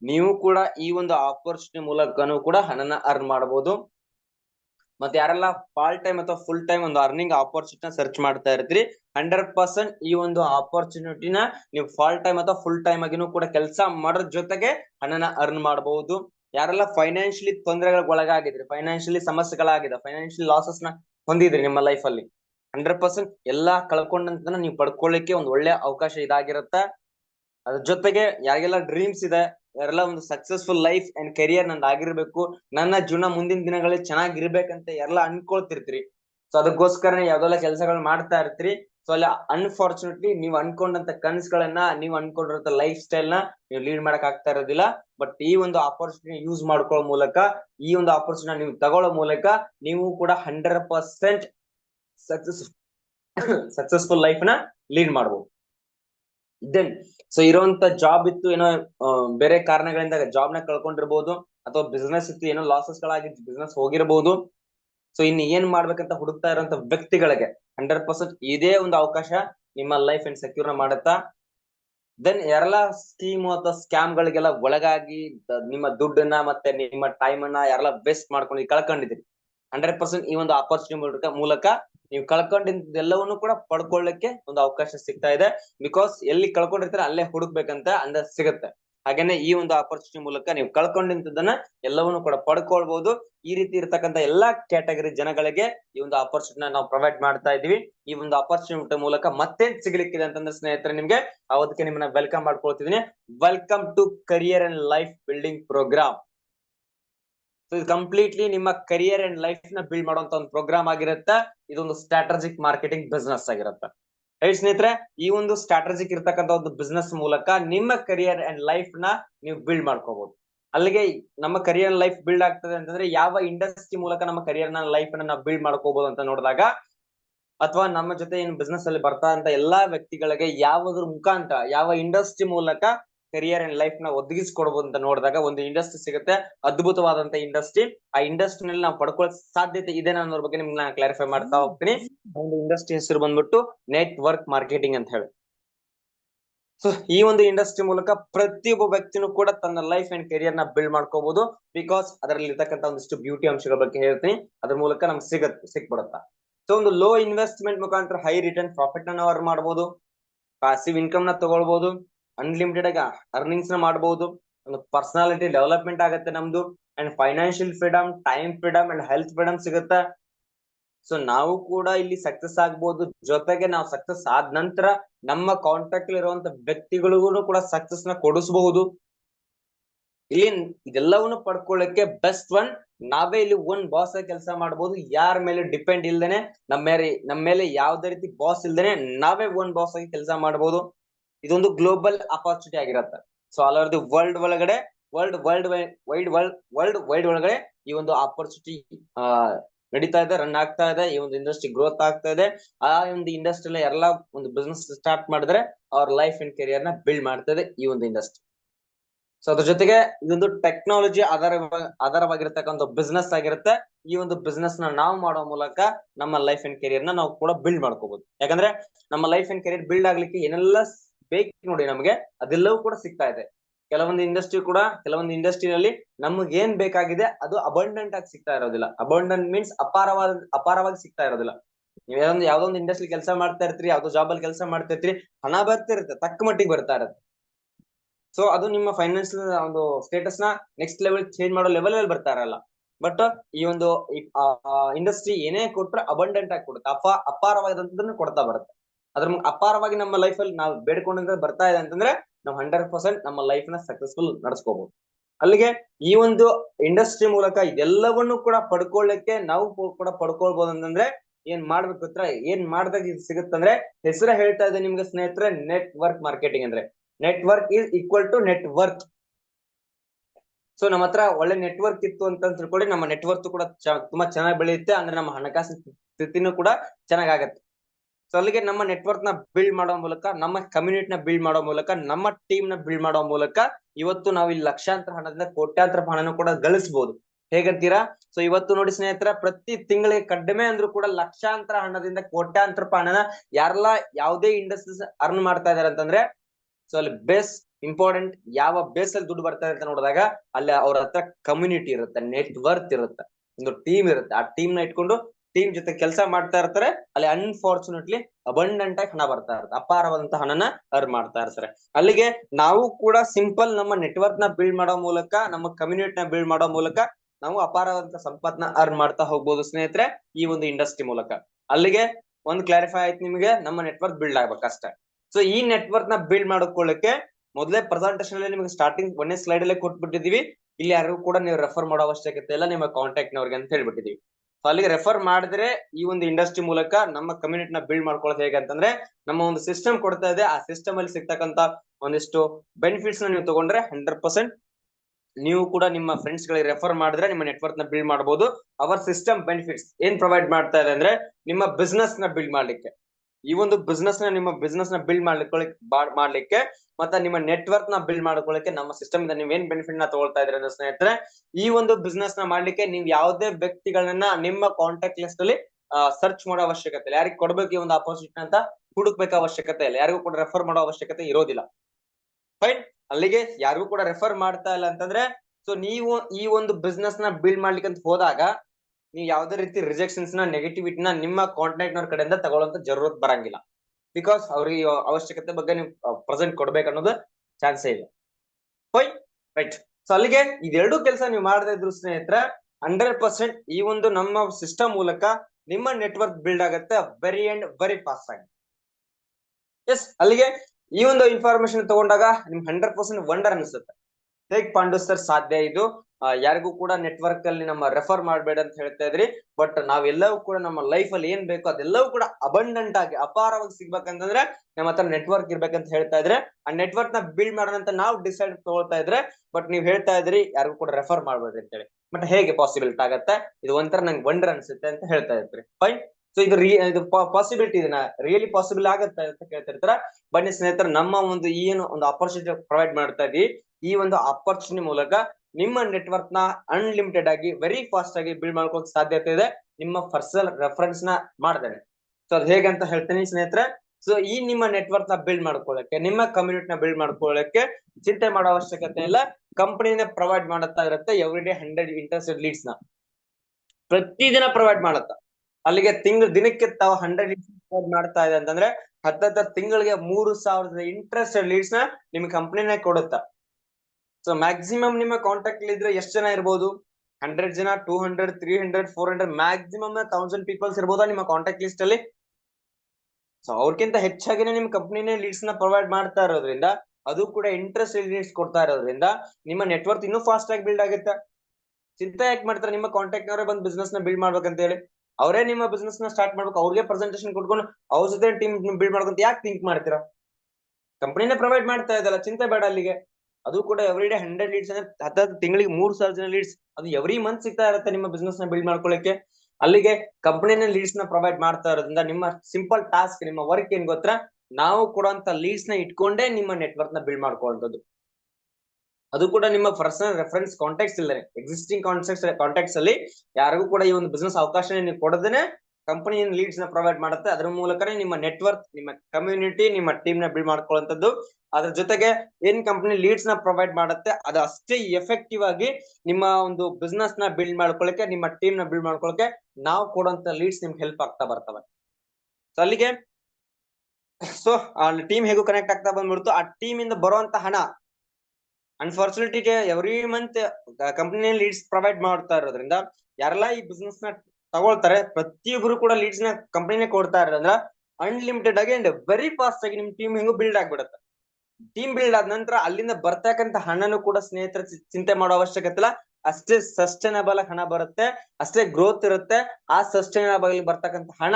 ನೀವು ಕೂಡ ಈ ಒಂದು ಆಪರ್ಚುನಿಟಿ ಮೂಲಕನೂ ಕೂಡ ಹಣನ ಅರ್ನ್ ಮಾಡಬಹುದು ಮತ್ತೆ ಯಾರೆಲ್ಲ ಪಾರ್ಟ್ ಟೈಮ್ ಅಥವಾ ಫುಲ್ ಟೈಮ್ ಒಂದು ಅರ್ನಿಂಗ್ ಆಪರ್ಚುನಿಟಿ ಸರ್ಚ್ ಮಾಡ್ತಾ ಇರ್ತೀರಿ ಹಂಡ್ರೆಡ್ ಪರ್ಸೆಂಟ್ ಈ ಒಂದು ಆಪರ್ಚುನಿಟಿನ ನೀವು ಫಾಲ್ ಟೈಮ್ ಅಥವಾ ಫುಲ್ ಟೈಮ್ ಆಗಿನೂ ಕೂಡ ಕೆಲಸ ಮಾಡೋದ್ರ ಜೊತೆಗೆ ಹಣನ ಅರ್ನ್ ಮಾಡಬಹುದು ಯಾರೆಲ್ಲ ಫೈನಾನ್ಷಿಯಲಿ ತೊಂದರೆಗಳಿಗೆ ಒಳಗಾಗಿದ್ರಿ ಫೈನಾನ್ಷಿಯಲಿ ಸಮಸ್ಯೆಗಳಾಗಿದೆ ಫೈನಾನ್ಷಿಯಲ್ ಲಾಸಸ್ನ ಹೊಂದಿದ್ರಿ ನಿಮ್ಮ ಲೈಫ್ ಅಲ್ಲಿ ಹಂಡ್ರೆಡ್ ಪರ್ಸೆಂಟ್ ಎಲ್ಲಾ ಕಳ್ಕೊಂಡಂತ ನೀವು ಪಡ್ಕೊಳ್ಳಿಕ್ಕೆ ಒಂದು ಒಳ್ಳೆ ಅವಕಾಶ ಇದಾಗಿರುತ್ತೆ. ಅದ್ರ ಜೊತೆಗೆ ಯಾರಿಗೆಲ್ಲ ಡ್ರೀಮ್ಸ್ ಇದೆ ಯಾರೆಲ್ಲ ಒಂದು ಸಕ್ಸಸ್ಫುಲ್ ಲೈಫ್ ಅಂಡ್ ಕೆರಿಯರ್ ನಂದು ಆಗಿರ್ಬೇಕು. ನನ್ನ ಜೀವನ ಮುಂದಿನ ದಿನಗಳಲ್ಲಿ ಚೆನ್ನಾಗಿರ್ಬೇಕಂತ ಎಲ್ಲ ಅನ್ಕೊಳ್ತಿರ್ತೀರಿ. ಸೊ ಅದಕ್ಕೋಸ್ಕರ ಯಾವ್ದೆಲ್ಲ ಕೆಲಸಗಳು ಮಾಡ್ತಾ ಇರ್ತೀರಿ. ಸೊ ಅಲ್ಲಿ ಅನ್ಫಾರ್ಚುನೇಟ್ಲಿ ನೀವು ಅನ್ಕೊಂಡಂತ ಕನ್ಸ್ಗಳನ್ನ ನೀವು ಅನ್ಕೊಂಡಿರೋ ಲೈಫ್ ಸ್ಟೈಲ್ನ ನೀವು ಲೀಡ್ ಮಾಡಕ್ ಆಗ್ತಾ ಇರೋದಿಲ್ಲ. ಬಟ್ ಈ ಒಂದು ಆಪರ್ಚುನಿಟಿ ಯೂಸ್ ಮಾಡ್ಕೊಳ್ಳೋ ಮೂಲಕ, ಈ ಒಂದು ಆಪರ್ಚುನಿಟಿ ನೀವು ತಗೊಳ್ಳೋ ಮೂಲಕ ನೀವು ಕೂಡ ಹಂಡ್ರೆಡ್ ಪರ್ಸೆಂಟ್ ಸಕ್ಸಸ್ ಸಕ್ಸಸ್ಫುಲ್ ಲೈಫ್ನ ಲೀಡ್ ಮಾಡಬಹುದು ದೆನ್ ಸೊ ಇರುವಂತ ಜಾಬ್ ಇತ್ತು ಏನೋ ಬೇರೆ ಕಾರಣಗಳಿಂದ ಜಾಬ್ನ ಕಳ್ಕೊಂಡಿರ್ಬೋದು, ಅಥವಾ ಬಿಸ್ನೆಸ್ ಇತ್ತು, ಏನೋ ಲಾಸಸ್ ಗಳಾಗಿ ಬಿಸ್ನೆಸ್ ಹೋಗಿರ್ಬೋದು. ಸೊ ಇನ್ನು ಏನ್ ಮಾಡ್ಬೇಕಂತ ಹುಡುಕ್ತಾ ಇರುವಂತ ವ್ಯಕ್ತಿಗಳಿಗೆ ಹಂಡ್ರೆಡ್ ಪರ್ಸೆಂಟ್ ಇದೇ ಒಂದು ಅವಕಾಶ ನಿಮ್ಮ ಲೈಫ್ ಅಂಡ್ ಸೆಕ್ಯೂರ್ ಮಾಡುತ್ತಾ. ದೆನ್ ಯಾರೆಲ್ಲ ಸ್ಕೀಮ್ ಅಥವಾ ಸ್ಕ್ಯಾಮ್ ಗಳಿಗೆಲ್ಲ ಒಳಗಾಗಿ ನಿಮ್ಮ ದುಡ್ಡನ್ನ ಮತ್ತೆ ನಿಮ್ಮ ಟೈಮ್ ಅನ್ನ ಯಾರೆಲ್ಲ ವೇಸ್ಟ್ ಮಾಡ್ಕೊಂಡು ಕಳ್ಕೊಂಡಿದ್ರಿ ಹಂಡ್ರೆಡ್ ಪರ್ಸೆಂಟ್ ಈ ಒಂದು ಆಪರ್ಚುನಿಟಿ ಮೂಲಕ ನೀವು ಕಳ್ಕೊಂಡಿದ್ದೆಲ್ಲವನ್ನು ಕೂಡ ಪಡ್ಕೊಳ್ಳಕ್ಕೆ ಒಂದು ಅವಕಾಶ ಸಿಗ್ತಾ ಇದೆ. ಬಿಕಾಸ್ ಎಲ್ಲಿ ಕಳ್ಕೊಂಡಿರ್ತಾರೆ ಅಲ್ಲೇ ಹುಡುಕ್ಬೇಕಂತ ಅಂದ ಸಿಗುತ್ತೆ. ಹಾಗೇನೆ ಈ ಒಂದು ಆಪರ್ಚುನಿಟಿ ಮೂಲಕ ನೀವು ಕಳ್ಕೊಂಡಿದ್ದನ್ನ ಎಲ್ಲವನ್ನು ಕೂಡ ಪಡ್ಕೊಳ್ಬಹುದು ಈ ರೀತಿ ಇರ್ತಕ್ಕಂಥ ಎಲ್ಲಾ ಕ್ಯಾಟಗರಿ ಜನಗಳಿಗೆ ಈ ಒಂದು ಆಪರ್ಚುನಿಟಿನ ನಾವು ಪ್ರೊವೈಡ್ ಮಾಡ್ತಾ ಇದೀವಿ ಈ ಒಂದು ಆಪರ್ಚುನಿಟಿ ಮೂಲಕ ಮತ್ತೆ ಸಿಗ್ಲಿಕ್ಕಿದೆ ಅಂತಂದ್ರೆ ಸ್ನೇಹಿತರೆ ನಿಮ್ಗೆ, ಅವತ್ತಿಗೆ ನಿಮ್ಮನ್ನ welcome ಮಾಡ್ಕೊಳ್ತಿದೀನಿ welcome to career and life building program so ಇದು ಕಂಪ್ಲೀಟ್ಲಿ ನಿಮ್ಮ ಕರಿಯರ್ ಅಂಡ್ ಲೈಫ್ನ ಬಿಲ್ಡ್ ಮಾಡುವಂತ ಒಂದು ಪ್ರೋಗ್ರಾಮ್ ಆಗಿರುತ್ತೆ. ಇದೊಂದು ಸ್ಟ್ರಾಟಜಿಕ್ ಮಾರ್ಕೆಟಿಂಗ್ ಬಿಸ್ನೆಸ್ ಆಗಿರುತ್ತೆ. ರೈಟ್ ಸ್ನೇಹಿತರೆ, ಈ ಒಂದು ಸ್ಟ್ರಾಟಜಿಕ್ ಇರ್ತಕ್ಕಂಥ ಒಂದು ಬಿಸ್ನೆಸ್ ಮೂಲಕ ನಿಮ್ಮ ಕರಿಯರ್ ಅಂಡ್ ಲೈಫ್ನ ನೀವು ಬಿಲ್ಡ್ ಮಾಡ್ಕೋಬಹುದು ಅಲ್ಲಿಗೆ ನಮ್ಮ ಕರಿಯರ್ ಲೈಫ್ ಬಿಲ್ಡ್ ಆಗ್ತದೆ ಅಂತಂದ್ರೆ ಯಾವ ಇಂಡಸ್ಟ್ರಿ ಮೂಲಕ ನಮ್ಮ ಕರಿಯರ್ನ ಲೈಫ್ನ ನಾವು ಬಿಲ್ಡ್ ಮಾಡ್ಕೋಬಹುದು ಅಂತ ನೋಡಿದಾಗ, ಅಥವಾ ನಮ್ಮ ಜೊತೆ ಏನು ಬಿಸ್ನೆಸ್ ಅಲ್ಲಿ ಬರ್ತಾ ಅಂತ ಎಲ್ಲಾ ವ್ಯಕ್ತಿಗಳಿಗೆ ಯಾವುದ್ರ ಮುಖಾಂತರ, ಯಾವ ಇಂಡಸ್ಟ್ರಿ ಮೂಲಕ ಕರಿಯರ್ ಅಂಡ್ ಲೈಫ್ನ ಒದಗಿಸ್ಕೊಡ್ಬೋದು ಅಂತ ನೋಡಿದಾಗ ಒಂದು ಇಂಡಸ್ಟ್ರಿ ಸಿಗುತ್ತೆ. ಅದ್ಭುತವಾದಂತ ಇಂಡಸ್ಟ್ರಿ ಆ ಇಂಡಸ್ಟ್ರಿ ನಲ್ಲಿ ನಾವು ಪಡ್ಕೊಳ್ಳೋ ಸಾಧ್ಯತೆ ಇದೆ ಅನ್ನೋದ್ರ ಬಗ್ಗೆ ನಿಮ್ಗೆ ನಾನು ಕ್ಲಾರಿಫೈ ಮಾಡ್ತಾ ಹೋಗ್ತೀನಿ. ಒಂದು ಇಂಡಸ್ಟ್ರಿ ಹೆಸರು ಬಂದ್ಬಿಟ್ಟು ನೆಟ್ವರ್ಕ್ ಮಾರ್ಕೆಟಿಂಗ್ ಅಂತ ಹೇಳಿ. ಸೊ ಈ ಒಂದು ಇಂಡಸ್ಟ್ರಿ ಮೂಲಕ ಪ್ರತಿಯೊಬ್ಬ ವ್ಯಕ್ತಿನೂ ಕೂಡ ತನ್ನ ಲೈಫ್ ಅಂಡ್ ಕೆರಿಯರ್ನ ಬಿಲ್ಡ್ ಮಾಡ್ಕೋಬಹುದು ಬಿಕಾಸ್ ಅದರಲ್ಲಿ ಇರ್ತಕ್ಕಂಥ ಒಂದಿಷ್ಟು ಬ್ಯೂಟಿ ಅಂಶಗಳ ಬಗ್ಗೆ ಹೇಳ್ತೀನಿ. ಅದ್ರ ಮೂಲಕ ನಮ್ಗೆ ಸಿಗತ್, ಸಿಕ್ಬಿಡುತ್ತ. ಸೊ ಒಂದು ಲೋ ಇನ್ವೆಸ್ಟ್ಮೆಂಟ್ ಮುಖಾಂತರ ಹೈ ರಿಟರ್ನ್ ಪ್ರಾಫಿಟ್ನ ಅವರ್ ಮಾಡಬಹುದು ಪಾಸಿವ್ ಇನ್ಕಮ್ನ ತಗೊಳ್ಬಹುದು ಅನ್ಲಿಮಿಟೆಡ್ ಆಗಿ ಅರ್ನಿಂಗ್ಸ್ನ ಮಾಡಬಹುದು ಒಂದು ಪರ್ಸನಾಲಿಟಿ ಡೆವಲಪ್ಮೆಂಟ್ ಆಗುತ್ತೆ ನಮ್ದು. And financial freedom time freedom and health freedom ಸಿಗುತ್ತೆ. ಸೊ ನಾವು ಕೂಡ ಇಲ್ಲಿ ಸಕ್ಸಸ್ ಆಗ್ಬಹುದು ಜೊತೆಗೆ ನಾವು ಸಕ್ಸಸ್ ಆದ ನಂತರ ನಮ್ಮ ಕಾಂಟ್ಯಾಕ್ಟ್ ಇರುವಂತ ವ್ಯಕ್ತಿಗಳಿಗೂ ಕೂಡ ಸಕ್ಸಸ್ನ ಕೊಡಿಸಬಹುದು. ಇಲ್ಲಿ ಇದೆಲ್ಲವನ್ನು ಪಡ್ಕೊಳ್ಳಕ್ಕೆ ಬೆಸ್ಟ್ ಒನ್ ನಾವೇ ಇಲ್ಲಿ ಒನ್ ಬಾಸ್ ಆಗಿ ಕೆಲಸ ಮಾಡಬಹುದು ಯಾರ ಮೇಲೆ ಡಿಪೆಂಡ್ ಇಲ್ದೇನೆ, ನಮ್ಮ ಮೇಲೆ ನಮ್ಮ ಮೇಲೆ ಯಾವ್ದೇ ರೀತಿ ಬಾಸ್ ಇಲ್ದೇನೆ ನಾವೇ ಒನ್ ಬಾಸ್ ಆಗಿ ಕೆಲಸ ಮಾಡಬಹುದು ಇದೊಂದು ಗ್ಲೋಬಲ್ ಅಪರ್ಚುನಿಟಿ ಆಗಿರುತ್ತೆ. So all over the world ಒಳಗಡೆ world world wide world world wide ಒಳಗಡೆ ಈ ಒಂದು ಆಪರ್ಚುನಿಟಿ ಆ, ನಡೀತಾ ಇದೆ ರನ್ ಆಗ್ತಾ ಇದೆ, ಈ ಒಂದು ಇಂಡಸ್ಟ್ರಿ ಗ್ರೋತ್ ಆಗ್ತಾ ಇದೆ. ಆ ಒಂದು ಇಂಡಸ್ಟ್ರಿ ಎಲ್ಲ ಒಂದು ಬಿಸ್ನೆಸ್ ಸ್ಟಾರ್ಟ್ ಮಾಡಿದ್ರೆ ಅವ್ರ ಲೈಫ್ ಅಂಡ್ ಕೆರಿಯರ್ನ ಬಿಲ್ಡ್ ಮಾಡ್ತಾ ಇದೆ ಈ ಒಂದು ಇಂಡಸ್ಟ್ರಿ ಸೊ ಅದ್ರ ಜೊತೆಗೆ ಇದೊಂದು ಟೆಕ್ನಾಲಜಿ ಆಧಾರ ಆಧಾರವಾಗಿರ್ತಕ್ಕಂಥ ಬಿಸ್ನೆಸ್ ಆಗಿರುತ್ತೆ. ಈ ಒಂದು ಬಿಸ್ನೆಸ್ನ ನಾವು ಮಾಡೋ ಮೂಲಕ ನಮ್ಮ ಲೈಫ್ ಅಂಡ್ ಕೆರಿಯರ್ನ ನಾವು ಕೂಡ ಬಿಲ್ಡ್ ಮಾಡ್ಕೋಬಹುದು ಯಾಕಂದ್ರೆ ನಮ್ಮ ಲೈಫ್ ಅಂಡ್ ಕೆರಿಯರ್ ಬಿಲ್ಡ್ ಆಗ್ಲಿಕ್ಕೆ ಏನೆಲ್ಲ ಬೇಕು ನೋಡಿ ನಮಗೆ. ಅದೆಲ್ಲವೂ ಕೂಡ ಸಿಗ್ತಾ ಇದೆ. ಕೆಲವೊಂದು ಇಂಡಸ್ಟ್ರಿ ಕೂಡ, ಕೆಲವೊಂದು ಇಂಡಸ್ಟ್ರಿನಲ್ಲಿ ನಮ್ಗೆ ಏನ್ ಬೇಕಾಗಿದೆ ಅದು ಅಬಂಡೆಂಟ್ ಆಗಿ ಸಿಗ್ತಾ ಇರೋದಿಲ್ಲ. ಅಬಂಡೆಂಟ್ ಮೀನ್ಸ್ ಅಪಾರವಾದ, ಅಪಾರವಾಗಿ ಸಿಗ್ತಾ ಇರೋದಿಲ್ಲ. ನೀವ್ ಯಾವ್ದೊಂದು ಯಾವ್ದೊಂದು ಇಂಡಸ್ಟ್ರಿ ಕೆಲಸ ಮಾಡ್ತಾ ಇರ್ತೀರಿ, ಯಾವ್ದೋ ಜಾಬ್ ಅಲ್ಲಿ ಕೆಲಸ ಮಾಡ್ತಾ ಇರ್ತೀರಿ, ಹಣ ಬರ್ತಿರುತ್ತೆ ತಕ್ಕ ಮಟ್ಟಿಗೆ ಬರ್ತಾ ಇರುತ್ತೆ. ಸೊ ಅದು ನಿಮ್ಮ ಫೈನಾನ್ಸಿಯಲ್ ಒಂದು ಸ್ಟೇಟಸ್ನ ನೆಕ್ಸ್ಟ್ ಲೆವೆಲ್ ಚೇಂಜ್ ಮಾಡೋ ಲೆವೆಲ್ ಅಲ್ಲಿ ಬರ್ತಾ ಇರಲ್ಲ. ಬಟ್ ಈ ಒಂದು ಇಂಡಸ್ಟ್ರಿ ಏನೇ ಕೊಟ್ರೆ ಅಬಂಡೆಂಟ್ ಆಗಿ ಕೊಡುತ್ತೆ. ಅಪ, ಅಪಾರವಾದಂತದನ್ನು ಕೊಡ್ತಾ ಬರುತ್ತೆ. ಅದ್ರ ಅಪಾರವಾಗಿ ನಮ್ಮ ಲೈಫ್ ಅಲ್ಲಿ ನಾವು ಬೇಡ್ಕೊಂಡ ಬರ್ತಾ ಇದೆ ಅಂತಂದ್ರೆ ನಾವು ಹಂಡ್ರೆಡ್ ಪರ್ಸೆಂಟ್ ನಮ್ಮ ಲೈಫ್ನ ಸಕ್ಸಸ್ಫುಲ್ ನಡ್ಸ್ಕೋಬಹುದು ಅಲ್ಲಿಗೆ ಈ ಒಂದು ಇಂಡಸ್ಟ್ರಿ ಮೂಲಕ ಇದೆಲ್ಲವನ್ನು ಕೂಡ ಪಡ್ಕೊಳ್ಳಕ್ಕೆ ನಾವು ಕೂಡ ಪಡ್ಕೊಳ್ಬಹುದು ಅಂತಂದ್ರೆ ಏನ್ ಮಾಡ್ಬೇಕು ಹತ್ರ, ಏನ್ ಮಾಡ್ದಾಗ ಇದು ಸಿಗುತ್ತಂದ್ರೆ ಹೆಸರ ಹೇಳ್ತಾ ಇದೆ ನಿಮ್ಗೆ ಸ್ನೇಹಿತರೆ ನೆಟ್ವರ್ಕ್ ಮಾರ್ಕೆಟಿಂಗ್ ಅಂದ್ರೆ. Network is equal to net work so ನಮ್ಮ ಹತ್ರ ಒಳ್ಳೆ ನೆಟ್ವರ್ಕ್ ಇತ್ತು ಅಂತ ತಿಳ್ಕೊಳ್ಳಿ, ನಮ್ಮ ನೆಟ್ವರ್ಕ್ ಕೂಡ ತುಂಬಾ ಚೆನ್ನಾಗಿ ಬೆಳೆಯುತ್ತೆ, ಅಂದ್ರೆ ನಮ್ಮ ಹಣಕಾಸಿನ ಸ್ಥಿತಿನೂ ಕೂಡ ಚೆನ್ನಾಗಾಗತ್ತೆ ಸೊ ಅಲ್ಲಿಗೆ ನಮ್ಮ ನೆಟ್ವರ್ಕ್ನ ಬಿಲ್ಡ್ ಮಾಡೋ ಮೂಲಕ, ನಮ್ಮ ಕಮ್ಯುನಿಟಿ ನ ಬಿಲ್ಡ್ ಮಾಡೋ ಮೂಲಕ, ನಮ್ಮ ಟೀಮ್ನ ಬಿಲ್ಡ್ ಮಾಡೋ ಮೂಲಕ ಇವತ್ತು ನಾವು ಇಲ್ಲಿ ಲಕ್ಷಾಂತರ ಹಣದಿಂದ ಕೋಟ್ಯಾಂತರ ಹಣನ ಕೂಡ ಗಳಿಸಬಹುದು ಹೇಗಂತೀರಾ? ಸೊ ಇವತ್ತು ನೋಡಿ ಸ್ನೇಹಿತರ, ಪ್ರತಿ ತಿಂಗಳಿಗೆ ಕಡಿಮೆ ಅಂದ್ರೂ ಕೂಡ ಲಕ್ಷಾಂತರ ಹಣದಿಂದ ಕೋಟ್ಯಾಂತರ ಹಣನ ಯಾರೆಲ್ಲ ಯಾವುದೇ ಇಂಡಸ್ಟ್ರೀಸ್ ಅರ್ನ್ ಮಾಡ್ತಾ ಇದಾರೆ ಅಂತಂದ್ರೆ ಸೊ ಅಲ್ಲಿ ಬೇಸ್ ಇಂಪಾರ್ಟೆಂಟ್ ಯಾವ ಬೇಸ್ ಅಲ್ಲಿ ದುಡ್ಡು ಬರ್ತಾ ಇದೆ ಅಂತ ನೋಡಿದಾಗ, ಅಲ್ಲಿ ಅವ್ರ ಹತ್ರ ಕಮ್ಯುನಿಟಿ ಇರುತ್ತೆ ನೆಟ್ವರ್ಕ್ ಇರುತ್ತೆ, ಒಂದು ಟೀಮ್ ಇರುತ್ತೆ. ಆ ಟೀಮ್ನ ಇಟ್ಕೊಂಡು ಟೀಮ್ ಜೊತೆ ಕೆಲಸ ಮಾಡ್ತಾ ಇರ್ತಾರೆ, ಅಲ್ಲಿ ಅನ್ಫಾರ್ಚುನೇಟ್ಲಿ ಅಬಂಡೆಂಟ್ ಆಗಿ ಹಣ ಬರ್ತಾ ಇರುತ್ತೆ. ಅಪಾರವಾದಂತಹ ಹಣನ ಅರ್ನ್ ಮಾಡ್ತಾ ಇರ್ತಾರೆ. ಅಲ್ಲಿಗೆ ನಾವು ಕೂಡ ಸಿಂಪಲ್ ನಮ್ಮ ನೆಟ್ವರ್ಕ್ನ ಬಿಲ್ಡ್ ಮಾಡೋ ಮೂಲಕ, ನಮ್ಮ ಕಮ್ಯುನಿಟಿ ನ ಬಿಲ್ಡ್ ಮಾಡೋ ಮೂಲಕ ನಾವು ಅಪಾರವಾದಂತಹ ಸಂಪತ್ನ ಅರ್ನ್ ಮಾಡ್ತಾ ಹೋಗ್ಬೋದು ಸ್ನೇಹಿತರೆ, ಈ ಒಂದು ಇಂಡಸ್ಟ್ರಿ ಮೂಲಕ. ಅಲ್ಲಿಗೆ ಒಂದು ಕ್ಲಾರಿಫೈ ಆಯ್ತು ನಿಮಗೆ, ನಮ್ಮ ನೆಟ್ವರ್ಕ್ ಬಿಲ್ಡ್ ಆಗ್ಬೇಕಷ್ಟೇ. ಸೊ ಈ ನೆಟ್ವರ್ಕ್ನ ಬಿಲ್ಡ್ ಮಾಡ್ಕೊಳ್ಳಕ್ಕೆ ಮೊದಲೇ ಪ್ರೆಸೆಂಟೇಷನ್ ಅಲ್ಲಿ ನಿಮಗೆ ಸ್ಟಾರ್ಟಿಂಗ್ ಒಂದೇ ಸ್ಲೈಡ್ ಅಲ್ಲೇ ಕೊಟ್ಬಿಟ್ಟಿದೀವಿ ಇಲ್ಲಿ ಯಾರಿಗೂ ಕೂಡ ನೀವು ರೆಫರ್ ಮಾಡೋ ಅವಶ್ಯಕತೆ ಇಲ್ಲ, ನಿಮ್ಮ ಕಾಂಟ್ಯಾಕ್ಟ್ ನವ್ರಿಗೆ ಅಂತ ಹೇಳ್ಬಿಟ್ಟಿದೀವಿ ಸೊ ಅಲ್ಲಿಗೆ ರೆಫರ್ ಮಾಡಿದ್ರೆ ಈ ಒಂದು ಇಂಡಸ್ಟ್ರಿ ಮೂಲಕ ನಮ್ಮ ಕಮ್ಯುನಿಟಿನ ಬಿಲ್ಡ್ ಮಾಡ್ಕೊಳ್ಳೋದು ಹೇಗೆ ಅಂತಂದ್ರೆ, ನಮ್ಮ ಒಂದು ಸಿಸ್ಟಮ್ ಕೊಡ್ತಾ ಇದೆ. ಆ ಸಿಸ್ಟಮ್ ಅಲ್ಲಿ ಸಿಗ್ತಕ್ಕಂತ ಒಂದಿಷ್ಟು ಬೆನಿಫಿಟ್ಸ್ನ ನೀವು ತಗೊಂಡ್ರೆ ಹಂಡ್ರೆಡ್ ಪರ್ಸೆಂಟ್ ನೀವು ಕೂಡ ನಿಮ್ಮ ಫ್ರೆಂಡ್ಸ್ ಗಳಿಗೆ ರೆಫರ್ ಮಾಡಿದ್ರೆ ನಿಮ್ಮ ನೆಟ್ವರ್ಕ್ನ ಬಿಲ್ಡ್ ಮಾಡಬಹುದು ಅವರ್ ಸಿಸ್ಟಮ್ ಬೆನಿಫಿಟ್ಸ್ ಏನ್ ಪ್ರೊವೈಡ್ ಮಾಡ್ತಾ ಇದೆ ಅಂದ್ರೆ, ನಿಮ್ಮ ಬಿಸ್ನೆಸ್ನ ಬಿಲ್ಡ್ ಮಾಡ್ಲಿಕ್ಕೆ. ಈ ಒಂದು ಬಿಸ್ನೆಸ್ನ, ನಿಮ್ಮ ಬಿಸ್ನೆಸ್ನ ಬಿಲ್ಡ್ ಮಾಡ್ಲಿಕ್ಕೆ ಮಾಡ್ಲಿಕ್ಕೆ ಮತ್ತೆ ನಿಮ್ಮ ನೆಟ್ವರ್ಕ್ನ ಬಿಲ್ಡ್ ಮಾಡ್ಕೊಳ್ಳಕ್ಕೆ ನಮ್ಮ ಸಿಸ್ಟಮ್ ಇಂದ ನೀವ್ ಏನ್ ಬೆನಿಫಿಟ್ನ ತಗೊಳ್ತಾ ಇದ್ರಿ ಅಂದ್ರೆ ಸ್ನೇಹಿತರೆ, ಈ ಒಂದು ಬಿಸ್ನೆಸ್ನ ಮಾಡ್ಲಿಕ್ಕೆ ನೀವು ಯಾವುದೇ ವ್ಯಕ್ತಿಗಳನ್ನ ನಿಮ್ಮ ಕಾಂಟ್ಯಾಕ್ಟ್ ಲಿಸ್ಟ್ ಅಲ್ಲಿ ಸರ್ಚ್ ಮಾಡೋ ಅವಶ್ಯಕತೆ ಇಲ್ಲ. ಯಾರಿಗೆ ಕೊಡ್ಬೇಕು ಈ ಒಂದು ಅಪೋಸಿಟ್ ಅಂತ ಹುಡುಕ್ಬೇಕು ಅವಶ್ಯಕತೆ ಇಲ್ಲ. ಯಾರಿಗೂ ಕೂಡ ರೆಫರ್ ಮಾಡೋ ಅವಶ್ಯಕತೆ ಇರೋದಿಲ್ಲ. ಫೈನ್ ಅಲ್ಲಿಗೆ ಯಾರಿಗೂ ಕೂಡ ರೆಫರ್ ಮಾಡ್ತಾ ಇಲ್ಲ ಅಂತಂದ್ರೆ ಸೊ ನೀವು ಈ ಒಂದು ಬಿಸ್ನೆಸ್ನ ಬಿಲ್ಡ್ ಮಾಡ್ಲಿಕ್ಕೆ ಅಂತ ಹೋದಾಗ, ನೀವು ಯಾವುದೇ ರೀತಿ ರಿಜೆಕ್ಷನ್ಸ್ನ ನೆಗೆಟಿವಿಟಿನ ನಿಮ್ಮ ಕಾಂಟ್ಯಾಕ್ಟ್ ನವ್ರ ಕಡೆಯಿಂದ ತಗೊಳ್ಳೋಂತ ಜರೂರತ್ ಬರಂಗಿಲ್ಲ. ಬಿಕಾಸ್ ಅವ್ರಿಗೆ ಅವಶ್ಯಕತೆ ಬಗ್ಗೆ ನೀವು ಪ್ರೆಸೆಂಟ್ ಕೊಡ್ಬೇಕು ಅನ್ನೋದು ಚಾನ್ಸೇ ಇಲ್ಲ ಹೋಯ್ ರೈಟ್ ಸೊ ಅಲ್ಲಿಗೆ ಇದೆರಡು ಕೆಲಸ ನೀವು ಮಾಡದೇ ಇದ್ರು ಸ್ನೇಹಿತರೆ ಹಂಡ್ರೆಡ್ ಪರ್ಸೆಂಟ್ ಈ ಒಂದು ನಮ್ಮ ಸಿಸ್ಟಮ್ ಮೂಲಕ ನಿಮ್ಮ ನೆಟ್ವರ್ಕ್ ಬಿಲ್ಡ್ ಆಗುತ್ತೆ ವೆರಿ ಅಂಡ್ ವೆರಿ ಫಾಸ್ಟ್ ಆಗಿ. ಎಸ್ ಅಲ್ಲಿಗೆ ಈ ಒಂದು ಇನ್ಫಾರ್ಮೇಶನ್ ತಗೊಂಡಾಗ ನಿಮ್ಗೆ ಹಂಡ್ರೆಡ್ ಪರ್ಸೆಂಟ್ ವಂಡರ್ ಅನಿಸುತ್ತೆ. ಹೇಗ್ ಪಾಂಡು ಸರ್ ಸಾಧ್ಯ ಇದು? ಯಾರಿಗೂ ಕೂಡ ನೆಟ್ವರ್ಕ್ ಅಲ್ಲಿ ನಮ್ಮ ರೆಫರ್ ಮಾಡಬೇಡ ಅಂತ ಹೇಳ್ತಾ ಇದ್ರಿ. ಬಟ್ ನಾವೆಲ್ಲವೂ ಕೂಡ ನಮ್ಮ ಲೈಫ್ ಅಲ್ಲಿ ಏನ್ ಬೇಕೋ ಅದೆಲ್ಲವೂ ಕೂಡ ಅಬಂಡೆಂಟ್ ಆಗಿ, ಅಪಾರವಾಗಿ ಸಿಗ್ಬೇಕಂತಂದ್ರೆ ನಮ್ಮ ಹತ್ರ ನೆಟ್ವರ್ಕ್ ಇರ್ಬೇಕಂತ ಹೇಳ್ತಾ ಇದ್ರೆ. ಆ ನೆಟ್ವರ್ಕ್ನ ಬಿಲ್ಡ್ ಮಾಡೋಣ ಅಂತ ನಾವು ಡಿಸೈಡ್ ತಗೊಳ್ತಾ ಇದ್ರೆ ಬಟ್ ನೀವ್ ಹೇಳ್ತಾ ಇದ್ರಿ, ಯಾರಿಗೂ ಕೂಡ ರೆಫರ್ ಮಾಡ್ಬೇಡ್ರಿ ಅಂತ ಹೇಳಿ. ಬಟ್ ಹೇಗೆ ಪಾಸಿಬಿಲಿಟಿ ಆಗತ್ತೆ? ಇದು ಒಂಥರ ನಂಗೆ ವಂಡರ್ ಅನ್ಸುತ್ತೆ ಅಂತ ಹೇಳ್ತಾ ಇದ್ರಿ. ಫೈನ್ ಸೊ ಇದು ಇದು ಪಾಸಿಬಿಲಿಟಿ ಇದನ್ನ ರಿಯಲಿ ಪಾಸಿಬಲ್ ಆಗತ್ತೆ ಅಂತ ಕೇಳ್ತಿರ್ತಾರ? ಬನ್ನಿ ಸ್ನೇಹಿತರೆ, ನಮ್ಮ ಒಂದು ಏನು ಒಂದು ಅಪರ್ಚುನಿಟಿ ಪ್ರೊವೈಡ್ ಮಾಡ್ತಾ ಇದೀವಿ. ಈ ಒಂದು ಅಪರ್ಚುನಿಟಿ ಮೂಲಕ ನಿಮ್ಮ ನೆಟ್ವರ್ಕ್ನ ಅನ್ಲಿಮಿಟೆಡ್ ಆಗಿ ವೆರಿ ಫಾಸ್ಟ್ ಆಗಿ ಬಿಲ್ಡ್ ಮಾಡ್ಕೊಳಕ್ಕೆ ಸಾಧ್ಯತೆ ಇದೆ. ನಿಮ್ಮ ಪರ್ಸನಲ್ ರೆಫರೆನ್ಸ್ನ ಮಾಡ್ತೇನೆ. ಸೊ ಅದು ಹೇಗಂತ ಹೇಳ್ತೇನೆ ಸ್ನೇಹಿತರೆ. ಸೊ ಈ ನಿಮ್ಮ ನೆಟ್ವರ್ಕ್ನ ಬಿಲ್ಡ್ ಮಾಡ್ಕೊಳ್ಳಕ್ಕೆ ನಿಮ್ಮ ಕಮ್ಯುನಿಟಿ ನ ಬಿಲ್ಡ್ ಮಾಡ್ಕೊಳ್ಳಕ್ಕೆ ಚಿಂತೆ ಮಾಡೋ ಅವಶ್ಯಕತೆ ಇಲ್ಲ. ಕಂಪನಿನ ಪ್ರೊವೈಡ್ ಮಾಡುತ್ತಾ ಇರುತ್ತೆ ಎವ್ರಿ ಡೇ ಹಂಡ್ರೆಡ್ ಇಂಟ್ರೆಸ್ಟೆಡ್ ಲೀಡ್ಸ್ನ. ಪ್ರತಿದಿನ ಪ್ರೊವೈಡ್ ಮಾಡುತ್ತಾ. ಅಲ್ಲಿಗೆ ತಿಂಗಳು, ದಿನಕ್ಕೆ ತಾವು ಹಂಡ್ರೆಡ್ ಪ್ರೊವೈಡ್ ಮಾಡ್ತಾ ಇದೆ ಅಂತಂದ್ರೆ ಹತ್ತತ್ತ ತಿಂಗಳಿಗೆ ಮೂರು ಸಾವಿರದ ಇಂಟ್ರೆಸ್ಟೆಡ್ ಲೀಡ್ಸ್ನ ನಿಮ್ ಕಂಪನಿನೇ ಕೊಡುತ್ತ. ಸೊ ಮ್ಯಾಕ್ಸಿಮಮ್ ನಿಮ್ಮ ಕಾಂಟ್ಯಾಕ್ಟ್ ಇದ್ರೆ ಎಷ್ಟು ಜನ ಇರ್ಬೋದು? ಹಂಡ್ರೆಡ್ ಜನ two hundred three hundred four hundred maximum thousand peoples ಇರ್ಬೋದಾ ನಿಮ್ಮ ಕಾಂಟ್ಯಾಕ್ಟ್ ಲಿಸ್ಟ್ ಅಲ್ಲಿ? ಸೊ ಅವ್ರಕ್ಕಿಂತ ಹೆಚ್ಚಾಗಿನೇ ನಿಮ್ಮ ಕಂಪ್ನಿನೇ ಲೀಡ್ಸ್ನ ಪ್ರೊವೈಡ್ ಮಾಡ್ತಾ ಇರೋದ್ರಿಂದ, ಅದು ಕೂಡ ಇಂಟ್ರೆಸ್ಟ್ ಲೀಡ್ಸ್ ಕೊಡ್ತಾ ಇರೋದ್ರಿಂದ, ನಿಮ್ಮ ನೆಟ್ವರ್ಕ್ ಇನ್ನೂ ಫಾಸ್ಟ್ ಆಗಿ ಬಿಲ್ಡ್ ಆಗುತ್ತೆ. ಚಿಂತೆ ಯಾಕೆ ಮಾಡ್ತಾರೆ? ನಿಮ್ಮ ಕಾಂಟ್ಯಾಕ್ಟ್ ನವರೇ ಬಂದು ಬಿಸ್ನೆಸ್ನ ಬಿಲ್ಡ್ ಮಾಡ್ಬೇಕಂತ ಹೇಳಿ. ಅವರೇ ನಿಮ್ಮ ಬಿಸ್ನೆಸ್ನ ಸ್ಟಾರ್ಟ್ ಮಾಡ್ಬೇಕು. ಅವ್ರಿಗೆ ಪ್ರೆಸೆಂಟೇಶನ್ ಕೊಟ್ಕೊಂಡು ಅವ್ರ ಜೊತೆ ಟೀಮ್ ಬಿಲ್ಡ್ ಮಾಡ್ಕೊಂತ ಯಾಕೆ ಥಿಂಕ್ ಮಾಡ್ತೀರಾ? ಕಂಪನಿನೇ ಪ್ರೊವೈಡ್ ಮಾಡ್ತಾ ಇದಲ್ಲ. ಚಿಂತೆ ಬೇಡ ಅಲ್ಲಿಗೆ. ಅದು ಕೂಡ ಎವ್ರಿ ಡೇ ಹಂಡ್ರೆಡ್ ಲೀಡ್ಸ್ ಅಂದ್ರೆ ಹತ್ತು ತಿಂಗಳಿಗೆ ಮೂರ್ ಸಾವಿರ ಜನ ಲೀಡ್ಸ್ ಅದು ಎವ್ರಿ ಮಂತ್ ಸಿಗ್ತಾ ಇರುತ್ತೆ ನಿಮ್ಮ ಬಿಸ್ನೆಸ್ನ ಬಿಲ್ಡ್ ಮಾಡ್ಕೊಳ್ಳಿಕ್ಕೆ ಅಲ್ಲಿಗೆ ಕಂಪನಿನ ಲೀಡ್ಸ್ನ ಪ್ರೊವೈಡ್ ಮಾಡ್ತಾ ಇರೋದ್ರಿಂದ ನಿಮ್ಮ ಸಿಂಪಲ್ ಟಾಸ್ಕ್ ನಿಮ್ಮ ವರ್ಕ್ ಏನ್ ಗೊತ್ತಾ? ನಾವು ಕೊಡುವಂತ ಲೀಡ್ಸ್ನ ಇಟ್ಕೊಂಡೇ ನಿಮ್ಮ ನೆಟ್ವರ್ಕ್ನ ಬಿಲ್ಡ್ ಮಾಡ್ಕೊಳ್ಳುವಂಥದ್ದು ಅದು ಕೂಡ ನಿಮ್ಮ ಪರ್ಸನಲ್ ರೆಫರೆನ್ಸ್ ಕಾಂಟ್ಯಾಕ್ಟ್ಸ್ ಇಲ್ಲದೆ ಎಕ್ಸಿಸ್ಟಿಂಗ್ ಕಾಂಟ್ಯಾಕ್ಟ್ಸ್ ಕಾಂಟ್ಯಾಕ್ಟ್ಸ್ ಅಲ್ಲಿ ಯಾರಿಗೂ ಕೂಡ ಈ ಒಂದು ಬಿಸ್ನೆಸ್ ಅವಕಾಶ ನೀವು ಕೊಡದೇನೆ ಕಂಪನಿಯ ಲೀಡ್ಸ್ನ ಪ್ರೊವೈಡ್ ಮಾಡುತ್ತೆ. ಅದ್ರ ಮೂಲಕನೇ ನಿಮ್ಮ ನೆಟ್ವರ್ಕ್ ನಿಮ್ಮ ಕಮ್ಯುನಿಟಿ ನಿಮ್ಮ ಟೀಮ್ನ ಬಿಲ್ಡ್ ಮಾಡ್ಕೊಳ್ಳುವಂಥದ್ದು ಅದ್ರ ಜೊತೆಗೆ ಏನ್ ಕಂಪನಿ ಲೀಡ್ಸ್ನ ಪ್ರೊವೈಡ್ ಮಾಡುತ್ತೆ, ಅದು ಅಷ್ಟೇ ಎಫೆಕ್ಟಿವ್ ಆಗಿ ನಿಮ್ಮ ಒಂದು ಬಿಸ್ನೆಸ್ನ ಬಿಲ್ಡ್ ಮಾಡ್ಕೊಳಕ್ಕೆ, ನಿಮ್ಮ ಟೀಮ್ನ ಬಿಲ್ಡ್ ಮಾಡ್ಕೊಳಕ್ಕೆ ನಾವು ಕೊಡುವಂತ ಲೀಡ್ಸ್ ನಿಮ್ಗೆ ಹೆಲ್ಪ್ ಆಗ್ತಾ ಬರ್ತವೆ. ಸೊ ಅಲ್ಲಿಗೆ ಸೊ ಟೀಮ್ ಹೇಗೂ ಕನೆಕ್ಟ್ ಆಗ್ತಾ ಬಂದ್ಬಿಡ್ತು. ಆ ಟೀಮ್ ಇಂದ ಬರುವಂತ ಹಣ ಅನ್ಫಾರ್ಚುನೇಟಿಗೆ every month company leads provide ಮಾಡ್ತಾ ಇರೋದ್ರಿಂದ, ಯಾರೆಲ್ಲ ಈ ಬಿಸ್ನೆಸ್ನ ತಗೊಳ್ತಾರೆ ಪ್ರತಿಯೊಬ್ಬರು ಕೂಡ ಲೀಡ್ಸ್ನ ಕಂಪನಿನೇ ಕೊಡ್ತಾ ಇರೋದ್ರ ಅನ್ಲಿಮಿಟೆಡ್ ಆಗಿ ಅಂಡ್ ವೆರಿ ಫಾಸ್ಟ್ ಆಗಿ ನಿಮ್ ಟೀಮ್ ಹೆಂಗು ಬಿಲ್ಡ್ ಆಗ್ಬಿಡುತ್ತೆ. ಟೀಮ್ ಬಿಲ್ಡ್ ಆದ ನಂತರ ಅಲ್ಲಿಂದ ಬರ್ತಕ್ಕಂತ ಹಣನು ಕೂಡ ಸ್ನೇಹಿತರ ಚಿಂತೆ ಮಾಡೋ ಅವಶ್ಯಕತೆ ಇಲ್ಲ. ಅಷ್ಟೇ ಸಸ್ಟೈನಬಲ್ ಹಣ ಬರುತ್ತೆ, ಅಷ್ಟೇ ಗ್ರೋತ್ ಇರುತ್ತೆ. ಆ ಸಸ್ಟೈನಬಲ್ ಬರ್ತಕ್ಕಂತ ಹಣ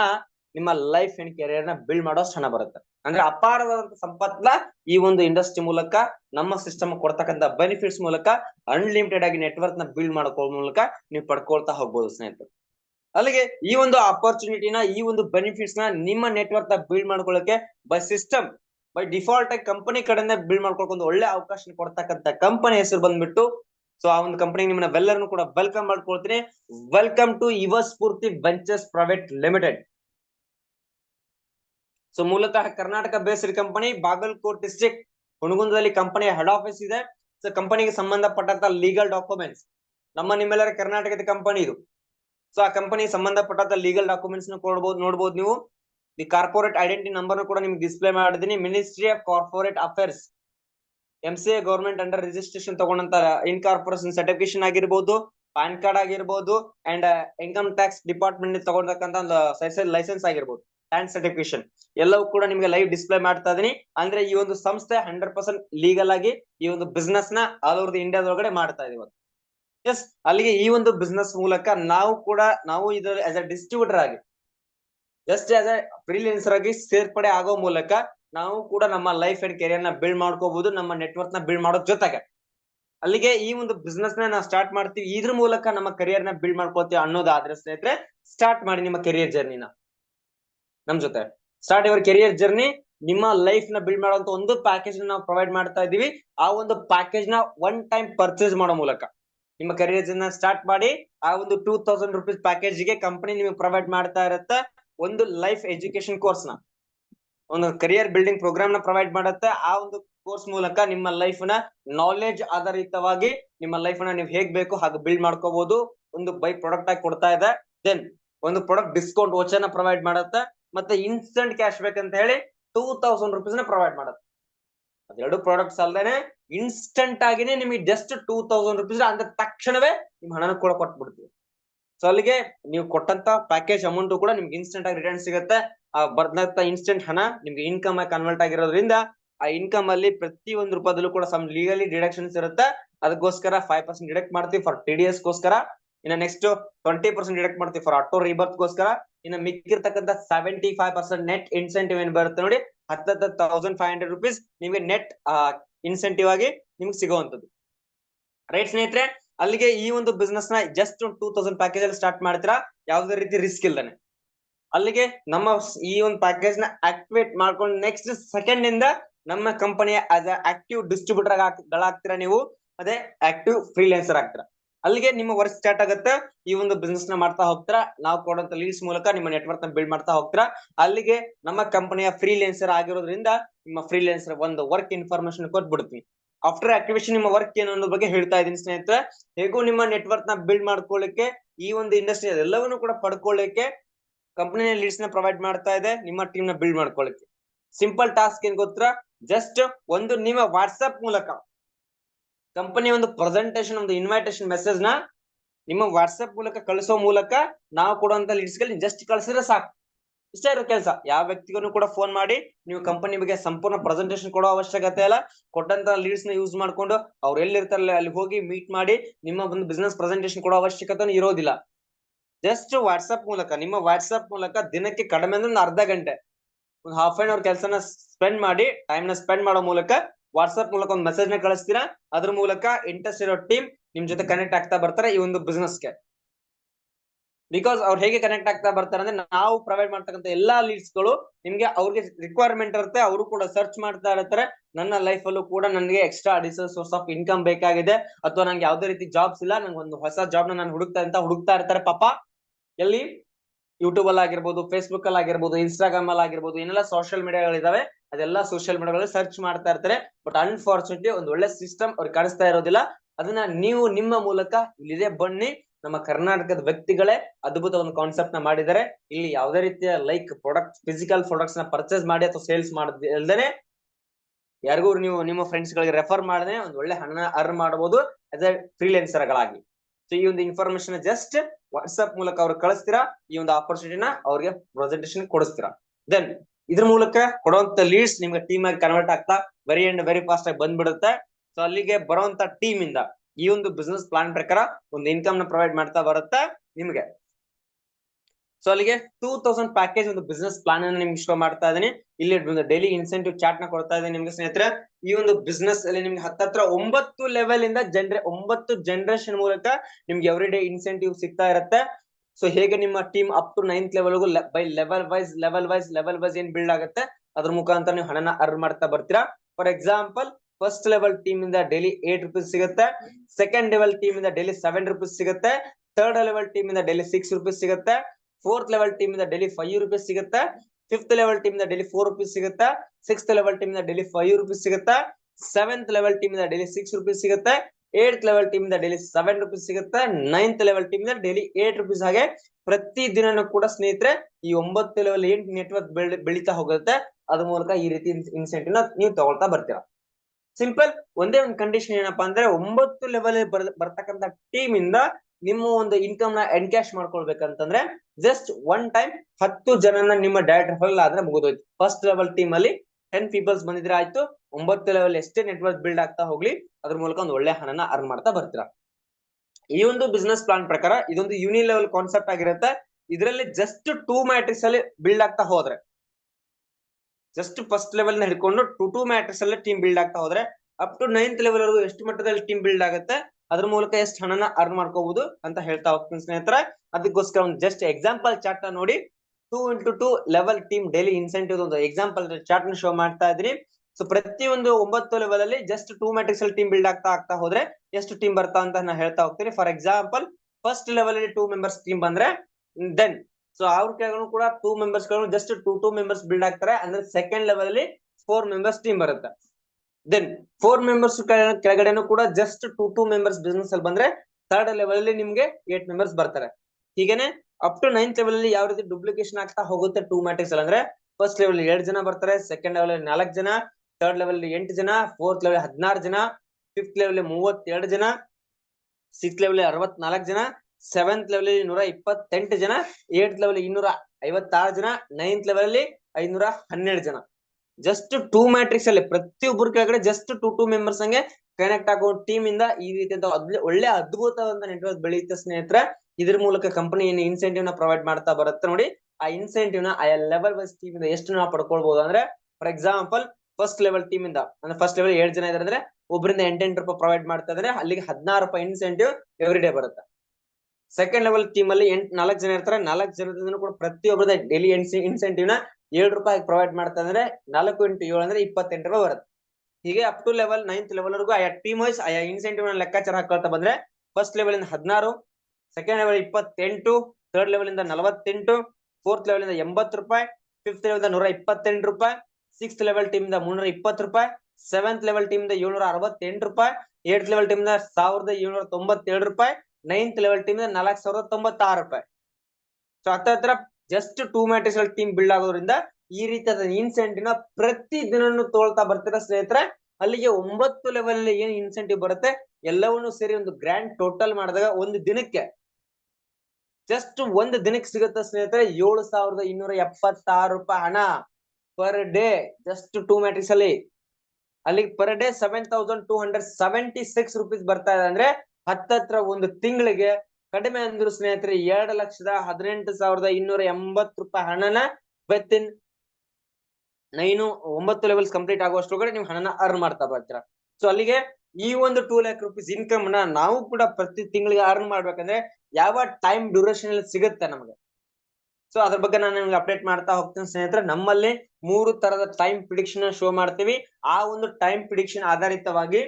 ನಿಮ್ಮ ಲೈಫ್ ಅಂಡ್ ಕೆರಿಯರ್ನ ಬಿಲ್ಡ್ ಮಾಡೋಷ್ಟು ಹಣ ಬರುತ್ತೆ. ಅಂದ್ರೆ ಅಪಾರವಾದಂತ ಸಂಪತ್ನ ಈ ಒಂದು ಇಂಡಸ್ಟ್ರಿ ಮೂಲಕ, ನಮ್ಮ ಸಿಸ್ಟಮ್ ಕೊಡ್ತಕ್ಕಂತ ಬೆನಿಫಿಟ್ಸ್ ಮೂಲಕ ಅನ್ಲಿಮಿಟೆಡ್ ಆಗಿ ನೆಟ್ವರ್ಕ್ನ ಬಿಲ್ಡ್ ಮಾಡ್ಕೊಳ್ಳೋ ಮೂಲಕ ನೀವು ಪಡ್ಕೊಳ್ತಾ ಹೋಗ್ಬೋದು ಸ್ನೇಹಿತರು. ಅಲ್ಲಿಗೆ ಈ ಒಂದು ಅಪರ್ಚುನಿಟಿನ ಈ ಒಂದು ಬೆನಿಫಿಟ್ಸ್ನ ನಿಮ್ಮ ನೆಟ್ವರ್ಕ್ನ ಬಿಲ್ಡ್ ಮಾಡ್ಕೊಳ್ಳಕ್ಕೆ ಬೈ ಸಿಸ್ಟಮ್ ಬೈ ಡಿಫಾಲ್ಟ್ ಆಗಿ ಕಂಪನಿ ಕಡೆಯಿಂದ ಬಿಲ್ಡ್ ಮಾಡ್ಕೊಳ್ಕೊಂಡು ಒಳ್ಳೆ ಅವಕಾಶ ಕೊಡ್ತಕ್ಕಂತ ಕಂಪನಿ ಹೆಸರು ಬಂದ್ಬಿಟ್ಟು ಸೊ ಆ ಒಂದು ಕಂಪನಿ ನಿಮ್ಮನ್ನ ಬೆಲ್ಲರ್ ಕೂಡ ವೆಲ್ಕಮ್ ಮಾಡ್ಕೊಳ್ತೀನಿ. Welcome to Yuva Spoorthi ventures private limited so ಮೂಲತಃ Karnataka based company Bagalkot district ಹುಣಗುಂದದಲ್ಲಿ ಕಂಪನಿಯ ಹೆಡ್ ಆಫೀಸ್ ಇದೆ. ಸೊ ಕಂಪನಿಗೆ ಸಂಬಂಧಪಟ್ಟಂತ ಲೀಗಲ್ ಡಾಕ್ಯುಮೆಂಟ್ಸ್ ನಮ್ಮ ನಿಮ್ಮೆಲ್ಲರ ಕರ್ನಾಟಕದ ಕಂಪನಿ ಇದು. ಸೊ ಆ ಕಂಪನಿ ಸಂಬಂಧಪಟ್ಟಂತ ಲೀಗಲ್ ಡಾಕ್ಯುಮೆಂಟ್ಸ್ನ ಕೊಡ್ಬೋದು, ನೋಡ್ಬೋದು ನೀವು. ದಿ ಕಾರ್ಪೊರೇಟ್ ಐಡೆಂಟಿಟಿ ನಂಬರ್ ಕೂಡ ನಿಮ್ಗೆ ಡಿಸ್ಪ್ಲೇ ಮಾಡಿದೀನಿ ministry of corporate affairs M C A government under registration ತಗೊಂಡಂತ incorporation certification ಆಗಿರ್ಬೋದು ಪಾನ್ ಕಾರ್ಡ್ ಆಗಿರ್ಬೋದು ಅಂಡ್ ಇನ್ಕಮ್ ಟ್ಯಾಕ್ಸ್ ಡಿಪಾರ್ಟ್ಮೆಂಟ್ ತಗೊಂಡಕ್ಕಂತ ಒಂದು ಲೈಸೆನ್ಸ್ ಆಗಿರ್ಬೋದು. ಟ್ಯಾಕ್ಸ್ ಸರ್ಟಿಫಿಕೇಶನ್ ಎಲ್ಲವೂ ಕೂಡ ನಿಮ್ಗೆ ಲೈವ್ ಡಿಸ್ಪ್ಲೇ ಮಾಡ್ತಾ ಇದೀನಿ. ಅಂದ್ರೆ ಈ ಒಂದು ಸಂಸ್ಥೆ ಹಂಡ್ರೆಡ್ ಪರ್ಸೆಂಟ್ ಲೀಗಲ್ ಆಗಿ ಈ ಒಂದು ಬಿಸ್ನೆಸ್ನ ಆಲ್ ಓವರ್ ದಿ ಇಂಡಿಯಾದೊಳಗಡೆ ಮಾಡ್ತಾ ಇದೀವಿ ಎಸ್ ಅಲ್ಲಿಗೆ ಈ ಒಂದು ಬಿಸ್ನೆಸ್ ಮೂಲಕ ನಾವು ಕೂಡ, ನಾವು ಇದರಲ್ಲಿ ಆಸ್ ಅ ಡಿಸ್ಟ್ರಿಬ್ಯೂಟರ್ ಆಗಿ ಜಸ್ಟ್ ಆಸ್ ಅ ಫ್ರೀಲೆನ್ಸರ್ ಆಗಿ ಸೇರ್ಪಡೆ ಆಗೋ ಮೂಲಕ ನಾವು ಕೂಡ ನಮ್ಮ ಲೈಫ್ ಅಂಡ್ ಕೆರಿಯರ್ನ ಬಿಲ್ಡ್ ಮಾಡ್ಕೋಬಹುದು ನಮ್ಮ ನೆಟ್ವರ್ಕ್ನ ಬಿಲ್ಡ್ ಮಾಡೋ ಜೊತೆಗೆ. ಅಲ್ಲಿಗೆ ಈ ಒಂದು ಬಿಸ್ನೆಸ್ನ ನಾವು ಸ್ಟಾರ್ಟ್ ಮಾಡ್ತೀವಿ, ಇದ್ರ ಮೂಲಕ ನಮ್ಮ ಕೆರಿಯರ್ನ ಬಿಲ್ಡ್ ಮಾಡ್ಕೋತೀವಿ ಅನ್ನೋದಾದ್ರೆ ಸ್ನೇಹಿತರೆ ಸ್ಟಾರ್ಟ್ ಮಾಡಿ ನಿಮ್ಮ ಕೆರಿಯರ್ ಜರ್ನಿನ ನಮ್ ಜೊತೆ. ಸ್ಟಾರ್ಟ್ ಯುವರ್ ಕೆರಿಯರ್ ಜರ್ನಿ ನಿಮ್ಮ ಲೈಫ್ನ ಬಿಲ್ಡ್ ಮಾಡುವಂತ ಒಂದು ಪ್ಯಾಕೇಜ್ ನಾವು ಪ್ರೊವೈಡ್ ಮಾಡ್ತಾ ಇದೀವಿ ಆ ಒಂದು ಪ್ಯಾಕೇಜ್ನ ಒನ್ ಟೈಮ್ ಪರ್ಚೇಸ್ ಮಾಡೋ ಮೂಲಕ. ನಿಮ್ಮ ಕೆರಿಯರ್ ಜರ್ನಿ ಸ್ಟಾರ್ಟ್ ಮಾಡಿ, ಆ ಒಂದು ಟೂ ತೌಸಂಡ್ ರುಪೀಸ್ ಪ್ಯಾಕೇಜ್ಗೆ ಕಂಪನಿ ನಿಮಗೆ ಪ್ರೊವೈಡ್ ಮಾಡ್ತಾ ಇರುತ್ತೆ. ಒಂದು ಲೈಫ್ ಎಜುಕೇಶನ್ ಕೋರ್ಸ್ನ. ಒಂದು ಕರಿಯರ್ ಬಿಲ್ಡಿಂಗ್ ಪ್ರೋಗ್ರಾಮ್ನ ಪ್ರೊವೈಡ್ ಮಾಡುತ್ತೆ. ಆ ಒಂದು ಕೋರ್ಸ್ ಮೂಲಕ ನಿಮ್ಮ ಲೈಫ್ನ ನಾಲೆಜ್ ಆಧಾರಿತವಾಗಿ ನಿಮ್ಮ ಲೈಫ್ನ ನೀವು ಹೇಗ್ ಬೇಕು ಹಾಗೆ ಬಿಲ್ಡ್ ಮಾಡ್ಕೋಬಹುದು ಒಂದು ಬೈ ಪ್ರಾಡಕ್ಟ್ ಆಗಿ ಕೊಡ್ತಾ ಇದೆ. ದೆನ್ ಒಂದು ಪ್ರಾಡಕ್ಟ್ ಡಿಸ್ಕೌಂಟ್ ವೋಚರ್ ಪ್ರೊವೈಡ್ ಮಾಡುತ್ತೆ. ಮತ್ತೆ ಇನ್ಸ್ಟಂಟ್ ಕ್ಯಾಶ್ ಬ್ಯಾಕ್ ಅಂತ ಹೇಳಿ ಟೂ ತೌಸಂಡ್ ರುಪೀಸ್ನ ಪ್ರೊವೈಡ್ ಮಾಡುತ್ತೆ. ಅದೆರಡು ಪ್ರಾಡಕ್ಟ್ಸ್ ಅಲ್ಲದೆ ಇನ್ಸ್ಟಂಟ್ ಆಗಿನೇ ನಿಮಗೆ ಜಸ್ಟ್ ಟೂ ತೌಸಂಡ್ ರುಪೀಸ್ ಅಂದ ತಕ್ಷಣವೇ ನಿಮ್ ಹಣನ ಕೂಡ ಕೊಟ್ಬಿಡ್ತೀವಿ. ಸೊ ಅಲ್ಲಿಗೆ ನೀವು ಕೊಟ್ಟಂತ ಪ್ಯಾಕೇಜ್ ಅಮೌಂಟ್ ಕೂಡ ನಿಮ್ಗೆ ಇನ್ಸ್ಟೆಂಟ್ ಆಗಿ ರಿಟರ್ನ್ ಸಿಗುತ್ತೆ. ಆ ಬರ್ದಂತ ಇನ್ಸ್ಟೆಂಟ್ ಹಣ ನಿಮ್ಗೆ ಇನ್ಕಮ್ ಆಗಿ ಕನ್ವರ್ಟ್ ಆಗಿರೋದ್ರಿಂದ ಆ ಇನ್ಕಮ್ ಅಲ್ಲಿ ಪ್ರತಿ ಒಂದು ರೂಪಾಯದಲ್ಲೂ ಕೂಡ ಸಮ್ ಲೀಗಲಿ ಡಿಡಕ್ಷನ್ಸ್ ಇರುತ್ತೆ. ಅದಕ್ಕೋಸ್ಕರ ಫೈವ್ ಪರ್ಸೆಂಟ್ ಡಿಡಕ್ಟ್ ಮಾಡ್ತೀವಿ ಫಾರ್ ಟಿ ಡಿ ಎಸ್ ಗೋಸ್ಕರ. ಇನ್ನ ನೆಕ್ಸ್ಟ್ ಟ್ವೆಂಟಿ ಪರ್ಸೆಂಟ್ ಡಿಡಕ್ಟ್ ಮಾಡ್ತೀವಿ ಫಾರ್ ಆಟೋ ರಿಬರ್ತ್ ಗೋಸ್ಕರ ಇನ್ನ ಮಿಕ್ಕಿರ್ತಕ್ಕಂಥ seventy five percent net incentive ಏನ್ ಬರುತ್ತೆ ನೋಡಿ ಹತ್ತತ್ತು ತೌಸಂಡ್ ಫೈವ್ ಹಂಡ್ರೆಡ್ ರುಪೀಸ್ ನಿಮಗೆ ನೆಟ್ ಇನ್ಸೆಂಟಿವ್ ಆಗಿ ನಿಮ್ಗೆ ಸಿಗುವಂತದ್ದು ರೈಟ್ ಸ್ನೇಹಿತರೆ ಅಲ್ಲಿಗೆ ಈ ಒಂದು ಬಿಸ್ನೆಸ್ನ ಜಸ್ಟ್ ಟೂ ತೌಸಂಡ್ ಪ್ಯಾಕೇಜ್ ಅಲ್ಲಿ ಸ್ಟಾರ್ಟ್ ಮಾಡ್ತೀರಾ? ಯಾವುದೇ ರೀತಿ ರಿಸ್ಕ್ ಇಲ್ದಾನೆ. ಅಲ್ಲಿಗೆ ನಮ್ಮ ಈ ಒಂದು ಪ್ಯಾಕೇಜ್ನ ಆಕ್ಟಿವೇಟ್ ಮಾಡ್ಕೊಂಡು ನೆಕ್ಸ್ಟ್ ಸೆಕೆಂಡ್ ಇಂದ ನಮ್ಮ ಕಂಪನಿಯ ಆಸ್ ಅ ಆಕ್ಟಿವ್ ಡಿಸ್ಟ್ರಿಬ್ಯೂಟರ್ ಗಳಾಗ್ತೀರಾ ನೀವು? ಅದೇ ಆಕ್ಟಿವ್ ಫ್ರೀಲೆನ್ಸರ್ ಆಗ್ತೀರಾ. ಅಲ್ಲಿಗೆ ನಿಮ್ಮ ವರ್ಕ್ ಸ್ಟಾರ್ಟ್ ಆಗುತ್ತೆ. ಈ ಒಂದು ಬಿಸ್ನೆಸ್ನ ಮಾಡ್ತಾ ಹೋಗ್ತೀರಾ. ನಾವು ಕೊಡುವಂತ ಲೀಡ್ಸ್ ಮೂಲಕ ನಿಮ್ಮ ನೆಟ್ವರ್ಕ್ನ ಬಿಲ್ಡ್ ಮಾಡ್ತಾ ಹೋಗ್ತೀರಾ. ಅಲ್ಲಿಗೆ ನಮ್ಮ ಕಂಪನಿಯ ಫ್ರೀಲೆನ್ಸರ್ ಆಗಿರೋದ್ರಿಂದ ನಿಮ್ಮ ಫ್ರೀಲೆನ್ಸರ್ ಒಂದು ವರ್ಕ್ ಇನ್ಫಾರ್ಮೇಶನ್ ಕೊಟ್ಬಿಡ್ತೀವಿ ಆಫ್ಟರ್ ಆಕ್ಟಿವೇಶನ್ ನಿಮ್ಮ ವರ್ಕ್ ಏನು ಅನ್ನೋ ಬಗ್ಗೆ ಹೇಳ್ತಾ ಇದ್ದೀನಿ ಸ್ನೇಹಿತರೆ. ಹೇಗೂ ನಿಮ್ಮ ನೆಟ್ವರ್ಕ್ನ ಬಿಲ್ಡ್ ಮಾಡ್ಕೊಳ್ಳಿಕ್ಕೆ ಈ ಒಂದು ಇಂಡಸ್ಟ್ರಿ ಎಲ್ಲವನ್ನು ಕೂಡ ಪಡ್ಕೊಳ್ಳಿಕ್ಕೆ ಕಂಪನಿ ಲೀಡ್ಸ್ನ ಪ್ರೊವೈಡ್ ಮಾಡ್ತಾ ಇದೆ, ನಿಮ್ಮ ಟೀಮ್ನ ಬಿಲ್ಡ್ ಮಾಡ್ಕೊಳ್ಳಿಕ್ಕೆ. ಸಿಂಪಲ್ ಟಾಸ್ಕ್ ಏನ್ ಗೊತ್ತಾ? ಜಸ್ಟ್ ಒಂದು ನಿಮ್ಮ ವಾಟ್ಸ್ಆಪ್ ಮೂಲಕ ಕಂಪನಿ ಒಂದು ಪ್ರೆಸೆಂಟೇಶನ್ ಒಂದು ಇನ್ವೈಟೇಷನ್ ಮೆಸೇಜ್ನ ನಿಮ್ಮ ವಾಟ್ಸ್ಆಪ್ ಮೂಲಕ ಕಳಿಸೋ ಮೂಲಕ ನಾವು ಕೊಡುವಂತ ಲೀಡ್ಸ್ ಗಳಿಗೆ ಜಸ್ಟ್ ಕಳಿಸಿದ್ರೆ ಸಾಕು. ಇಷ್ಟೇ ಇರೋ ಕೆಲಸ. ಯಾವ ವ್ಯಕ್ತಿಗೂ ಕೂಡ ಫೋನ್ ಮಾಡಿ ನೀವು ಕಂಪನಿ ಬಗ್ಗೆ ಸಂಪೂರ್ಣ ಪ್ರೆಸೆಂಟೇಶನ್ ಕೊಡೋ ಅವಶ್ಯಕತೆ ಇಲ್ಲ. ಕೊಟ್ಟಂತ ಲೀಡ್ಸ್ನ ಯೂಸ್ ಮಾಡ್ಕೊಂಡು ಅವ್ರು ಎಲ್ಲಿರ್ತಾರಲ್ಲ ಅಲ್ಲಿ ಹೋಗಿ ಮೀಟ್ ಮಾಡಿ ನಿಮ್ಮ ಒಂದು ಬಿಸ್ನೆಸ್ ಪ್ರೆಸೆಂಟೇಶನ್ ಕೊಡೋ ಅವಶ್ಯಕತೆ ಇರೋದಿಲ್ಲ. ಜಸ್ಟ್ ವಾಟ್ಸ್ಆಪ್ ಮೂಲಕ, ನಿಮ್ಮ ವಾಟ್ಸ್ಆಪ್ ಮೂಲಕ ದಿನಕ್ಕೆ ಕಡಿಮೆ ಅಂದ್ರೆ ಒಂದು ಅರ್ಧ ಗಂಟೆ. ಒಂದು ಹಾಫ್ ಆನ್ ಅವರ್ ಕೆಲಸನ ಸ್ಪೆಂಡ್ ಮಾಡಿ ಟೈಮ್ನ ಸ್ಪೆಂಡ್ ಮಾಡೋ ಮೂಲಕ ವಾಟ್ಸ್ಆಪ್ ಮೂಲಕ ಒಂದು ಮೆಸೇಜ್ನ ಕಳಿಸ್ತೀರಾ? ಅದ್ರ ಮೂಲಕ ಇಂಟ್ರೆಸ್ಟ್ ಇರೋ ಟೀಮ್ ನಿಮ್ ಜೊತೆ ಕನೆಕ್ಟ್ ಆಗ್ತಾ ಬರ್ತಾರೆ ಈ ಒಂದು ಬಿಸ್ನೆಸ್ಗೆ ಬಿಕಾಸ್ ಅವ್ರು ಹೇಗೆ ಕನೆಕ್ಟ್ ಆಗ್ತಾ ಬರ್ತಾರೆ ಅಂದ್ರೆ ನಾವು ಪ್ರೊವೈಡ್ ಮಾಡ್ತಕ್ಕಂಥ ಎಲ್ಲಾ ಲೀಡ್ಸ್ಗಳು ನಿಮ್ಗೆ ಅವ್ರಿಗೆ ರಿಕ್ವೈರ್ಮೆಂಟ್ ಇರುತ್ತೆ, ಅವರು ಕೂಡ ಸರ್ಚ್ ಮಾಡ್ತಾ ಇರ್ತಾರೆ. ನನ್ನ ಲೈಫ್ ಅಲ್ಲೂ ಕೂಡ ನನಗೆ extra additional source of income ಬೇಕಾಗಿದೆ. ಅಥವಾ ನಂಗೆ ಯಾವ್ದೇ ರೀತಿ ಜಾಬ್ಸ್ ಇಲ್ಲ, ನಂಗೆ ಒಂದು ಹೊಸ ಜಾಬ್ ನಾನು ಹುಡುಕ್ತಾ ಅಂತ ಹುಡುಕ್ತಾ ಇರ್ತಾರೆ ಪಾಪ. ಎಲ್ಲಿ? ಯೂಟ್ಯೂಬ್ ಅಲ್ಲಿ ಆಗಿರ್ಬೋದು ಫೇಸ್ಬುಕ್ ಅಲ್ಲಿ ಆಗಿರ್ಬೋದು ಇನ್ಸ್ಟಾಗ್ರಾಮ್ ಅಲ್ಲಿ ಆಗಿರ್ಬೋದು, ಏನೆಲ್ಲ ಸೋಷಿಯಲ್ ಮೀಡಿಯಾಗಳಿದಾವೆ ಅದೆಲ್ಲ ಸೋಷಿಯಲ್ ಮೀಡಿಯಾಗಳಲ್ಲಿ ಸರ್ಚ್ ಮಾಡ್ತಾ ಇರ್ತಾರೆ. ಬಟ್ ಅನ್ಫಾರ್ಚುನೇಟ್ಲಿ ಒಂದು ಒಳ್ಳೆ ಸಿಸ್ಟಮ್ ಅವ್ರಿಗೆ ಕಾಣಿಸ್ತಾ ಇರೋದಿಲ್ಲ. ಅದನ್ನ ನೀವು ನಿಮ್ಮ ಮೂಲಕ ಇಲ್ಲಿದೆ ಬನ್ನಿ. ನಮ್ಮ ಕರ್ನಾಟಕದ ವ್ಯಕ್ತಿಗಳೇ ಅದ್ಭುತ ಒಂದು ಕಾನ್ಸೆಪ್ಟ್ನ ಮಾಡಿದ್ದಾರೆ. ಇಲ್ಲಿ ಯಾವುದೇ ರೀತಿಯ ಲೈಕ್ ಪ್ರಾಡಕ್ಟ್ ಫಿಸಿಕಲ್ ಪ್ರಾಡಕ್ಟ್ಸ್ನ ಪರ್ಚೇಸ್ ಮಾಡಿ ಅಥವಾ ಸೇಲ್ಸ್ ಮಾಡಲ್ದೇನೆ ಯಾರಿಗೂ ನೀವು ನಿಮ್ಮ ಫ್ರೆಂಡ್ಸ್ ಗಳಿಗೆ ರೆಫರ್ ಮಾಡದೆ ಒಂದು ಒಳ್ಳೆ ಹಣ ಅರ್ನ್ ಮಾಡಬಹುದು ಆಸ್ ಎ ಫ್ರೀಲೆನ್ಸರ್ ಗಳಾಗಿ. ಸೊ ಈ ಒಂದು ಇನ್ಫಾರ್ಮೇಶನ್ ಜಸ್ಟ್ ವಾಟ್ಸ್ಆಪ್ ಮೂಲಕ ಅವ್ರಿಗೆ ಕಳಿಸ್ತೀರಾ, ಈ ಒಂದು ಆಪರ್ಚುನಿಟಿನ ಅವ್ರಿಗೆ ಪ್ರೆಸೆಂಟೇಶನ್ ಕೊಡಿಸ್ತೀರಾ. ದೆನ್ ಇದ್ರ ಮೂಲಕ ಕೊಡುವಂತ ಲೀಡ್ಸ್ ನಿಮ್ಗೆ ಟೀಮ್ ಆಗಿ ಕನ್ವರ್ಟ್ ಆಗ್ತಾ ವೆರಿ ಅಂಡ್ ವೆರಿ ಫಾಸ್ಟ್ ಆಗಿ ಬಂದ್ಬಿಡುತ್ತೆ. ಸೊ ಅಲ್ಲಿಗೆ ಬರುವಂತ ಟೀಮ್ ಇಂದ ಈ ಒಂದು ಬಿಸ್ನೆಸ್ ಪ್ಲಾನ್ ಪ್ರಕಾರ ಒಂದು ಇನ್ಕಮ್ನ ಪ್ರೊವೈಡ್ ಮಾಡ್ತಾ ಬರುತ್ತೆ ನಿಮ್ಗೆ. ಸೊ ಅಲ್ಲಿಗೆ ಟೂ ತೌಸಂಡ್ ಪ್ಯಾಕೇಜ್ ಒಂದು ಬಿಸ್ನೆಸ್ ಪ್ಲಾನ್ ಅನ್ನು ನಿಮ್ಗೆ ಶೋ ಮಾಡ್ತಾ ಇದೀನಿ ಇಲ್ಲಿ ಒಂದು ಡೈಲಿ ಇನ್ಸೆಂಟಿವ್ ಚಾಟ್ನ ಕೊಡ್ತಾ ಇದ್ದೀನಿ ನಿಮ್ಗೆ ಸ್ನೇಹಿತರೆ. ಈ ಒಂದು ಬಿಸ್ನೆಸ್ ಅಲ್ಲಿ ನಿಮ್ಗೆ ಹತ್ತತ್ರ ಒಂಬತ್ತು ಲೆವೆಲ್ ಇಂದ ಜನರೇ ಒಂಬತ್ತು ಜನರೇಷನ್ ಮೂಲಕ ನಿಮ್ಗೆ ಎವ್ರಿ ಡೇ ಇನ್ಸೆಂಟಿವ್ ಸಿಗ್ತಾ ಇರುತ್ತೆ. ಸೊ ಹೇಗೆ ನಿಮ್ಮ team up to ninth ಲೆವೆಲ್ಗೂ by level wise level wise level wise ಏನ್ ಬಿಲ್ಡ್ ಆಗುತ್ತೆ? ಅದ್ರ ಮುಖಾಂತರ ನೀವು ಹಣನ ಅರ್ನ್ ಮಾಡ್ತಾ ಬರ್ತೀರಾ. For example first level team ಇಂದ ಡೈಲಿ ಏಟ್ ರುಪೀಸ್ ಸಿಗುತ್ತೆ. ಸೆಕೆಂಡ್ ಲೆವೆಲ್ ಟೀಮ್ ಇಂದ ಡೈಲಿ ಸೆವೆನ್ ರುಪೀಸ್ ಸಿಗುತ್ತೆ. ಥರ್ಡ್ ಲೆವೆಲ್ ಟೀಮ್ ಇಂದ ಡೈಲಿ ಸಿಕ್ಸ್ ರುಪೀಸ್ ಸಿಗುತ್ತೆ. ಫೋರ್ತ್ ಲೆವೆಲ್ ಟೀಮ್ ಇಂದ ಡೈಲಿ ಫೈವ್ ರುಪೀಸ್ ಸಿಗುತ್ತೆ. ಫಿಫ್ತ್ ಲೆವೆಲ್ ಟೀಮ್ ಇಂದ ಡೈಲಿ ಫೋರ್ ರುಪೀಸ್ ಸಿಗುತ್ತೆ. ಸಿಕ್ಸ್ತ್ ಲೆವೆಲ್ ಟೀಮ್ ಇಂದ ಡೈಲಿ ಫೈವ್ ರುಪೀಸ್ ಸಿಗುತ್ತೆ. ಸೆವೆಂತ್ ಲೆವೆಲ್ ಟೀಮ್ ಇಂದ ಡೈಲಿ ಸಿಕ್ಸ್ ರುಪೀಸ್ ಸಿಗುತ್ತೆ. ಏಟ್ ಲೆವೆಲ್ ಟೀಮ್ ಇಂದ ಡೈಲಿ ಸೆವೆನ್ ರುಪೀಸ್ ಸಿಗುತ್ತೆ. ನೈನ್ತ್ ಲೆವೆಲ್ ಟೀಮ್ ಇಂದ ಡೈಲಿ ಏಟ್ ರುಪೀಸ್ ಹಾಗೆ ಪ್ರತಿ ದಿನನೂ ಕೂಡ ಸ್ನೇಹಿತರೆ ಈ ಒಂಬತ್ತು ಲೆವೆಲ್ ಏನ್ ನೆಟ್ವರ್ಕ್ ಬೆಳಿತಾ ಹೋಗುತ್ತೆ. ಅದ್ರ ಮೂಲಕ ಈ ರೀತಿ ಇನ್ಸೆಂಟಿವ್ ನೀವು ತಗೊಳ್ತಾ ಬರ್ತೀರಾ. ಸಿಂಪಲ್ ಒಂದೇ ಒಂದು ಕಂಡೀಷನ್ ಏನಪ್ಪಾ ಅಂದ್ರೆ ಒಂಬತ್ತು ಲೆವೆಲ್ ಬರ್ತಕ್ಕಂತ ಟೀಮ್ ಇಂದ ನಿಮ್ಮ ಒಂದು ಇನ್ಕಮ್ನ ಎನ್ಕ್ಯಾಶ್ ಮಾಡ್ಕೊಳ್ಬೇಕಂತಂದ್ರೆ ಜಸ್ಟ್ ಒನ್ ಟೈಮ್ ಹತ್ತು ಜನನ ನಿಮ್ಮ ಡೈರೆಕ್ಟ್ ರೆಫರಲ್ ಆದ್ರೆ ಮುಗಿದೋಯ್ತು. ಫಸ್ಟ್ ಲೆವೆಲ್ ಟೀಮ್ ಅಲ್ಲಿ ಟೆನ್ ಪೀಪಲ್ಸ್ ಬಂದಿದ್ರೆ ಆಯ್ತು. ಒಂಬತ್ತು ಲೆವೆಲ್ ಎಷ್ಟೇ ನೆಟ್ವರ್ಕ್ ಬಿಲ್ಡ್ ಆಗ್ತಾ ಹೋಗ್ಲಿ, ಅದ್ರ ಮೂಲಕ ಒಂದು ಒಳ್ಳೆ ಹಣನ ಅರ್ನ್ ಮಾಡ್ತಾ ಬರ್ತೀರಾ. ಈ ಒಂದು ಬಿಸ್ನೆಸ್ ಪ್ಲಾನ್ ಪ್ರಕಾರ ಇದೊಂದು ಯೂನಿ ಲೆವೆಲ್ ಕಾನ್ಸೆಪ್ಟ್ ಆಗಿರುತ್ತೆ. ಇದರಲ್ಲಿ ಜಸ್ಟ್ ಟೂ ಮ್ಯಾಟ್ರಿಕ್ಸ್ ಅಲ್ಲಿ ಬಿಲ್ಡ್ ಆಗ್ತಾ ಹೋದ್ರೆ. ಜಸ್ಟ್ ಫಸ್ಟ್ ಲೆವೆಲ್ನ ಹಿಡ್ಕೊಂಡು ಟು ಟೂ ಮ್ಯಾಟ್ರಿಕ್ಸ್ ಅಲ್ಲಿ ಟೀಮ್ ಬಿಲ್ಡ್ ಆಗ್ತಾ ಹೋದ್ರೆ ಅಪ್ ಟು ನೈನ್ತ್ ಲೆವೆಲ್ ವರೆಗೂ ಎಷ್ಟು ಮಟ್ಟದಲ್ಲಿ ಟೀಮ್ ಬಿಲ್ಡ್ ಆಗುತ್ತೆ, ಅದ್ರ ಮೂಲಕ ಎಷ್ಟು ಹಣನ ಅರ್ನ್ ಮಾಡ್ಕೋಬಹುದು ಅಂತ ಹೇಳ್ತಾ ಹೋಗ್ತೀನಿ ಸ್ನೇಹಿತರೆ. ಅದಕ್ಕೋಸ್ಕರ ಒಂದು ಜಸ್ಟ್ ಎಕ್ಸಾಂಪಲ್ ಚಾರ್ಟ್ ನೋಡಿ. Two into two level team daily incentive ಒಂದು ಎಕ್ಸಾಂಪಲ್ ಚಾರ್ಟ್ನ ಶೋ ಮಾಡ್ತಾ ಇದ್ರಿ ಸೊ ಪ್ರತಿಯೊಂದು ಒಂಬತ್ತು ಲೆವೆಲ್ ಅಲ್ಲಿ ಜಸ್ಟ್ ಟೂ ಮ್ಯಾಟ್ರಿಕ್ಸ್ ಅಲ್ಲಿ ಟೀಮ್ ಬಿಲ್ಡ್ ಆಗ್ತಾ ಆಗ್ತಾ ಹೋದ್ರೆ ಎಷ್ಟು ಟೀಮ್ ಬರ್ತಾ ಅಂತ ನಾನು ಹೇಳ್ತಾ ಹೋಗ್ತೀನಿ. ಫಾರ್ ಎಕ್ಸಾಂಪಲ್ ಫಸ್ಟ್ ಲೆವೆಲ್ ಅಲ್ಲಿ ಟೂ ಮೆಂಬರ್ಸ್ ಟೀಮ್ ಬಂದ್ರೆ ದೆನ್ ಸೊ ಅವ್ರ ಕೆಳಗೂ ಕೂಡ two ಮೆಂಬರ್ಸ್ಗಳು just two two members build ಆಗ್ತಾರೆ. ಅಂದ್ರೆ ಸೆಕೆಂಡ್ ಲೆವೆಲ್ ಅಲ್ಲಿ ಫೋರ್ ಮೆಂಬರ್ಸ್ ಟೀಮ್ ಬರುತ್ತೆ. ದೆನ್ ಫೋರ್ ಮೆಂಬರ್ಸ್ ಕೆಳಗಡೆನೂ ಕೂಡ just two two members business ಅಲ್ಲಿ ಬಂದ್ರೆ ಥರ್ಡ್ ಲೆವೆಲ್ ಅಲ್ಲಿ ನಿಮ್ಗೆ ಏಟ್ ಮೆಂಬರ್ಸ್ ಬರ್ತಾರೆ. ಹೀಗೇನೆ ಅಪ್ ಟು ನೈನ್ತ್ ಲೆವೆಲ್ ಅಲ್ಲಿ ಯಾವ ರೀತಿ ಡುಪ್ಲಿಕೇಶನ್ ಆಗ್ತಾ ಹೋಗುತ್ತೆ ಟೂ ಮ್ಯಾಟ್ರಿಕ್ಸ್ ಅಲ್ಲಿ ಅಂದ್ರೆ ಫಸ್ಟ್ ಲೆವೆಲ್ ಎರಡು ಜನ ಬರ್ತಾರೆ ಸೆಕೆಂಡ್ ಲೆವೆಲ್ ಅಲ್ಲಿ ನಾಲ್ಕು ಜನ ಥರ್ಡ್ ಲೆವೆಲ್ ಎಂಟು ಜನ ಫೋರ್ತ್ ಲೆವೆಲ್ ಹದಿನಾರು ಜನ ಫಿಫ್ತ್ ಲೆವೆಲ್ ಮೂವತ್ತೆರಡು ಜನ ಸಿಕ್ಸ್ ಲೆವೆಲ್ ಅರವತ್ನಾಲ್ಕು ಜನ ಸೆವೆಂತ್ ಲೆವೆಲ್ ಅಲ್ಲಿ ನೂರ ಇಪ್ಪತ್ತೆಂಟು ಜನ ಏಟ್ ಲೆವೆಲ್ ಇನ್ನೂರ ಐವತ್ತಾರು ಜನ ನೈನ್ತ್ ಲೆವೆಲ್ ಅಲ್ಲಿ ಐನೂರ ಹನ್ನೆರಡು ಜನ. ಜಸ್ಟ್ ಟೂ ಮ್ಯಾಟ್ರಿಕ್ಸ್ ಅಲ್ಲಿ, ಪ್ರತಿಯೊಬ್ಬರ ಕೆಳಗಡೆ ಜಸ್ಟ್ ಟೂ ಟೂ ಮೆಂಬರ್ಸ್ ಹಂಗೆ ಕನೆಕ್ಟ್ ಆಗೋ ಟೀಮ್ ಇಂದ ಈ ರೀತಿ ಒಳ್ಳೆ ಅದ್ಭುತವಾದ ನೆಟ್ವರ್ಕ್ ಬೆಳೆಯುತ್ತೆ ಸ್ನೇಹಿತರೆ. ಇದ್ರ ಮೂಲಕ ಕಂಪನಿ ಏನು ಇನ್ಸೆಂಟಿವ್ನ ಪ್ರೊವೈಡ್ ಮಾಡ್ತಾ ಬರುತ್ತೆ ನೋಡಿ. ಆ ಇನ್ಸೆಂಟಿವ್ನ, ಆ ಲೆವೆಲ್ ವೈಸ್ ಟೀಮ್ ಇಂದ ಎಷ್ಟು ನಾವು ಪಡ್ಕೊಳ್ಬಹುದು ಅಂದ್ರೆ for example first level team ಇಂದ, ಅಂದ್ರೆ ಫಸ್ಟ್ ಲೆವೆಲ್ ಏಳು ಜನ ಇದಾರೆ ಅಂದ್ರೆ ಒಬ್ಬರಿಂದ ಎಂಟೆಂಟು ರೂಪಾಯಿ ಪ್ರೊವೈಡ್ ಮಾಡ್ತಾ ಇದ್ರೆ, ಅಲ್ಲಿಗೆ ಹದಿನಾರು ರೂಪಾಯಿ ಇನ್ಸೆಂಟಿವ್ ಎವ್ರಿ ಡೇ ಬರುತ್ತೆ. ಸೆಕೆಂಡ್ ಲೆವೆಲ್ ಟೀಮ್ ಅಲ್ಲಿ ಎಂಟ್, ನಾಲ್ಕು ಜನ ಇರ್ತಾರೆ. ನಾಲ್ಕು ಜನದಿಂದ ಕೂಡ ಪ್ರತಿಯೊಬ್ಬರದ ಡೈಲಿ ಇನ್ಸೆಂಟಿವ್ನ ಏಳು ರೂಪಾಯಿ ಪ್ರೊವೈಡ್ ಮಾಡ್ತಾ ಅಂದ್ರೆ ನಾಲ್ಕು ಇಂಟು ಏಳು ಅಂದ್ರೆ ಇಪ್ಪತ್ತೆಂಟು ರೂಪಾಯಿ ಬರುತ್ತೆ. ಹೀಗೆ up to level ninth level ವರೆಗೂ ಆಯಾ ಟೀಮ್ ವೈಸ್ ಆಯಾ ಇನ್ಸೆಂಟಿವ್ನ ಲೆಕ್ಕಾಚಾರ ಹಾಕೊಳ್ತಾ ಬಂದ್ರೆ ಫಸ್ಟ್ ಲೆವೆಲ್ ಇಂದ ಹದಿನಾರು ಸೆಕೆಂಡ್ ಲೆವೆಲ್ ಇಪ್ಪತ್ತೆಂಟು ಥರ್ಡ್ ಲೆವೆಲ್ ಇಂದ ನಲವತ್ತೆಂಟು ಫೋರ್ತ್ ಲೆವೆಲ್ ಇಂದ ಎಂಬತ್ತು ರೂಪಾಯಿ ಫಿಫ್ತ್ ಲೆವೆಲ್ ಇಂದ ನೂರ ಇಪ್ಪತ್ತೆಂಟು ರೂಪಾಯಿ ಸಿಕ್ಸ್ತ್ ಲೆವೆಲ್ ಟೀಮ್ ಇಂದ ಮುನ್ನೂರ ಇಪ್ಪತ್ತು ರೂಪಾಯಿ ಸೆವೆಂತ್ ಲೆವೆಲ್ ಟೀಮ್ ಇಂದ ಏಳ್ನೂರ ಅರವತ್ತೆಂಟು ರೂಪಾಯಿ ಏಟ್ ಲೆವೆಲ್ ಟೀಮ್ ಇಂದ ಸಾವಿರದ ಏಳ್ನೂರ ತೊಂಬತ್ತೇಳು ರೂಪಾಯಿ ನೈನ್ತ್ ಲೆವೆಲ್ ಟೀಮ್ ನಾಲ್ಕು ಸಾವಿರದ ತೊಂಬತ್ತಾರು ರೂಪಾಯಿ. ಸೊ ಹತ್ರ just two matrix team build ಆಗೋದ್ರಿಂದ ಈ ರೀತಿಯಾದ ಇನ್ಸೆಂಟಿವ್ನ ಪ್ರತಿ ದಿನನೂ ತೋಳ್ತಾ ಬರ್ತೀರಾ ಸ್ನೇಹಿತರೆ, ಅಲ್ಲಿಗೆ ಒಂಬತ್ತು ಲೆವೆಲ್ ಅಲ್ಲಿ ಏನ್ ಇನ್ಸೆಂಟಿವ್ ಬರುತ್ತೆ? ಎಲ್ಲವನ್ನೂ ಸೇರಿ ಒಂದು ಗ್ರ್ಯಾಂಡ್ ಟೋಟಲ್ ಮಾಡಿದಾಗ ಒಂದು ದಿನಕ್ಕೆ ಜಸ್ಟ್ ಒಂದು ದಿನಕ್ಕೆ ಸಿಗುತ್ತೆ ಸ್ನೇಹಿತರೆ? ಏಳು ಸಾವಿರದ ಇನ್ನೂರ ಎಪ್ಪತ್ತಾರು ರೂಪಾಯಿ ಹಣ per day just two matrix ಅಲ್ಲಿ. ಅಲ್ಲಿಗೆ per day seven thousand two hundred seventy six rupees ಬರ್ತಾ ಇದೆ ಅಂದ್ರೆ ಹತ್ತತ್ರ ಒಂದು ತಿಂಗಳಿಗೆ ಕಡಿಮೆ ಅಂದ್ರು ಸ್ನೇಹಿತರೆ ಎರಡು ಲಕ್ಷದ ಹದಿನೆಂಟು ಸಾವಿರದ ಇನ್ನೂರ ಎಂಬತ್ತು ರೂಪಾಯಿ ಹಣನ ಬೆತ್ತಿನ್ ನೈನು ಒಂಬತ್ತು ಲೆವೆಲ್ಸ್ ಕಂಪ್ಲೀಟ್ ಆಗುವಷ್ಟೊಳಗಡೆ ನೀವು ಹಣನ ಅರ್ನ್ ಮಾಡ್ತಾ ಬರ್ತೀರಾ. ಸೊ ಅಲ್ಲಿಗೆ ಈ ಒಂದು ಟೂ ಲ್ಯಾಕ್ ರುಪೀಸ್ ಇನ್ಕಮ್ನ ನಾವು ಕೂಡ ಪ್ರತಿ ತಿಂಗಳಿಗೆ ಅರ್ನ್ ಮಾಡ್ಬೇಕಂದ್ರೆ ಯಾವ ಟೈಮ್ ಡ್ಯೂರೇಷನ್ ಅಲ್ಲಿ ಸಿಗುತ್ತೆ ನಮಗೆ. ಸೊ ಅದ್ರ ಬಗ್ಗೆ ನಾನು ನಿಮ್ಗೆ ಅಪ್ಡೇಟ್ ಮಾಡ್ತಾ ಹೋಗ್ತೀನಿ ಸ್ನೇಹಿತರೆ. ನಮ್ಮಲ್ಲಿ ಮೂರು ತರದ ಟೈಮ್ ಪ್ರಿಡಿಕ್ಷನ್ ಶೋ ಮಾಡ್ತೀವಿ. ಆ ಒಂದು ಟೈಮ್ ಪ್ರಿಡಿಕ್ಷನ್ ಆಧಾರಿತವಾಗಿ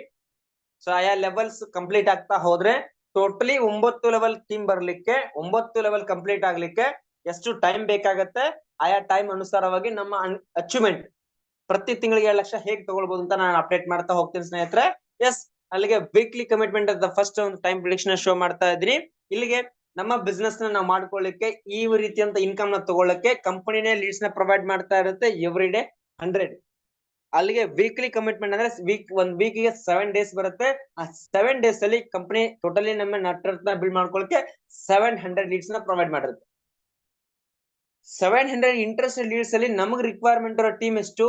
ಸೊ ಆಯಾ ಲೆವೆಲ್ಸ್ ಕಂಪ್ಲೀಟ್ ಆಗ್ತಾ ಹೋದ್ರೆ ಟೋಟಲಿ ಒಂಬತ್ತು ಲೆವೆಲ್ ಟೀಮ್ ಬರ್ಲಿಕ್ಕೆ, ಒಂಬತ್ತು ಲೆವೆಲ್ ಕಂಪ್ಲೀಟ್ ಆಗ್ಲಿಕ್ಕೆ ಎಷ್ಟು ಟೈಮ್ ಬೇಕಾಗತ್ತೆ, ಆಯಾ ಟೈಮ್ ಅನುಸಾರವಾಗಿ ನಮ್ಮ ಅಚೀವ್ಮೆಂಟ್ ಪ್ರತಿ ತಿಂಗಳಿಗೆ ಎರಡು ಲಕ್ಷ ಹೇಗೆ ತಗೊಳ್ಬಹುದು ಅಂತ ನಾನು ಅಪ್ಡೇಟ್ ಮಾಡ್ತಾ ಹೋಗ್ತೀನಿ ಸ್ನೇಹಿತರೆ. ಎಸ್ ಅಲ್ಲಿಗೆ ವೀಕ್ಲಿ ಕಮಿಟ್ಮೆಂಟ್ ಅಂತ ಫಸ್ಟ್ ಒಂದು ಟೈಮ್ ಪ್ರಿಡಿಕ್ಷನ್ ಶೋ ಮಾಡ್ತಾ ಇದ್ರಿ ಇಲ್ಲಿಗೆ ನಮ್ಮ ಬಿಸ್ನೆಸ್ನ ನಾವು ಮಾಡ್ಕೊಳ್ಳಿಕ್ಕೆ ಈ ರೀತಿಯಂತ ಇನ್ಕಮ್ನ ತಗೊಳ್ಳಕ್ಕೆ ಕಂಪನಿನೇ ಲೀಡ್ಸ್ನ ಪ್ರೊವೈಡ್ ಮಾಡ್ತಾ ಇರುತ್ತೆ ಎವ್ರಿ ಡೇ ಹಂಡ್ರೆಡ್ ಅಲ್ಲಿಗೆ ವೀಕ್ಲಿ ಕಮಿಟ್ಮೆಂಟ್ ಅಂದ್ರೆ ವೀಕ್ ಒಂದ್ ವೀಕ್ಗೆ ಸೆವೆನ್ ಡೇಸ್ ಬರುತ್ತೆ. ಆ ಸೆವೆನ್ ಡೇಸ್ ಅಲ್ಲಿ ಕಂಪನಿ ಟೋಟಲಿ ನಮ್ಮ ನೆಟ್ವರ್ಕ್ನ ಬಿಲ್ಡ್ ಮಾಡ್ಕೊಳ್ಳಕ್ಕೆ ಸೆವೆನ್ ಹಂಡ್ರೆಡ್ ಲೀಡ್ಸ್ನ ಪ್ರೊವೈಡ್ ಮಾಡಿರುತ್ತೆ. ಸೆವೆನ್ ಹಂಡ್ರೆಡ್ ಇಂಟ್ರೆಸ್ಟ್ ಲೀಡ್ಸ್ ಅಲ್ಲಿ ನಮಗೆ ರಿಕ್ವೈರ್ಮೆಂಟ್ ಇರೋ ಟೀಮ್ ಎಷ್ಟು?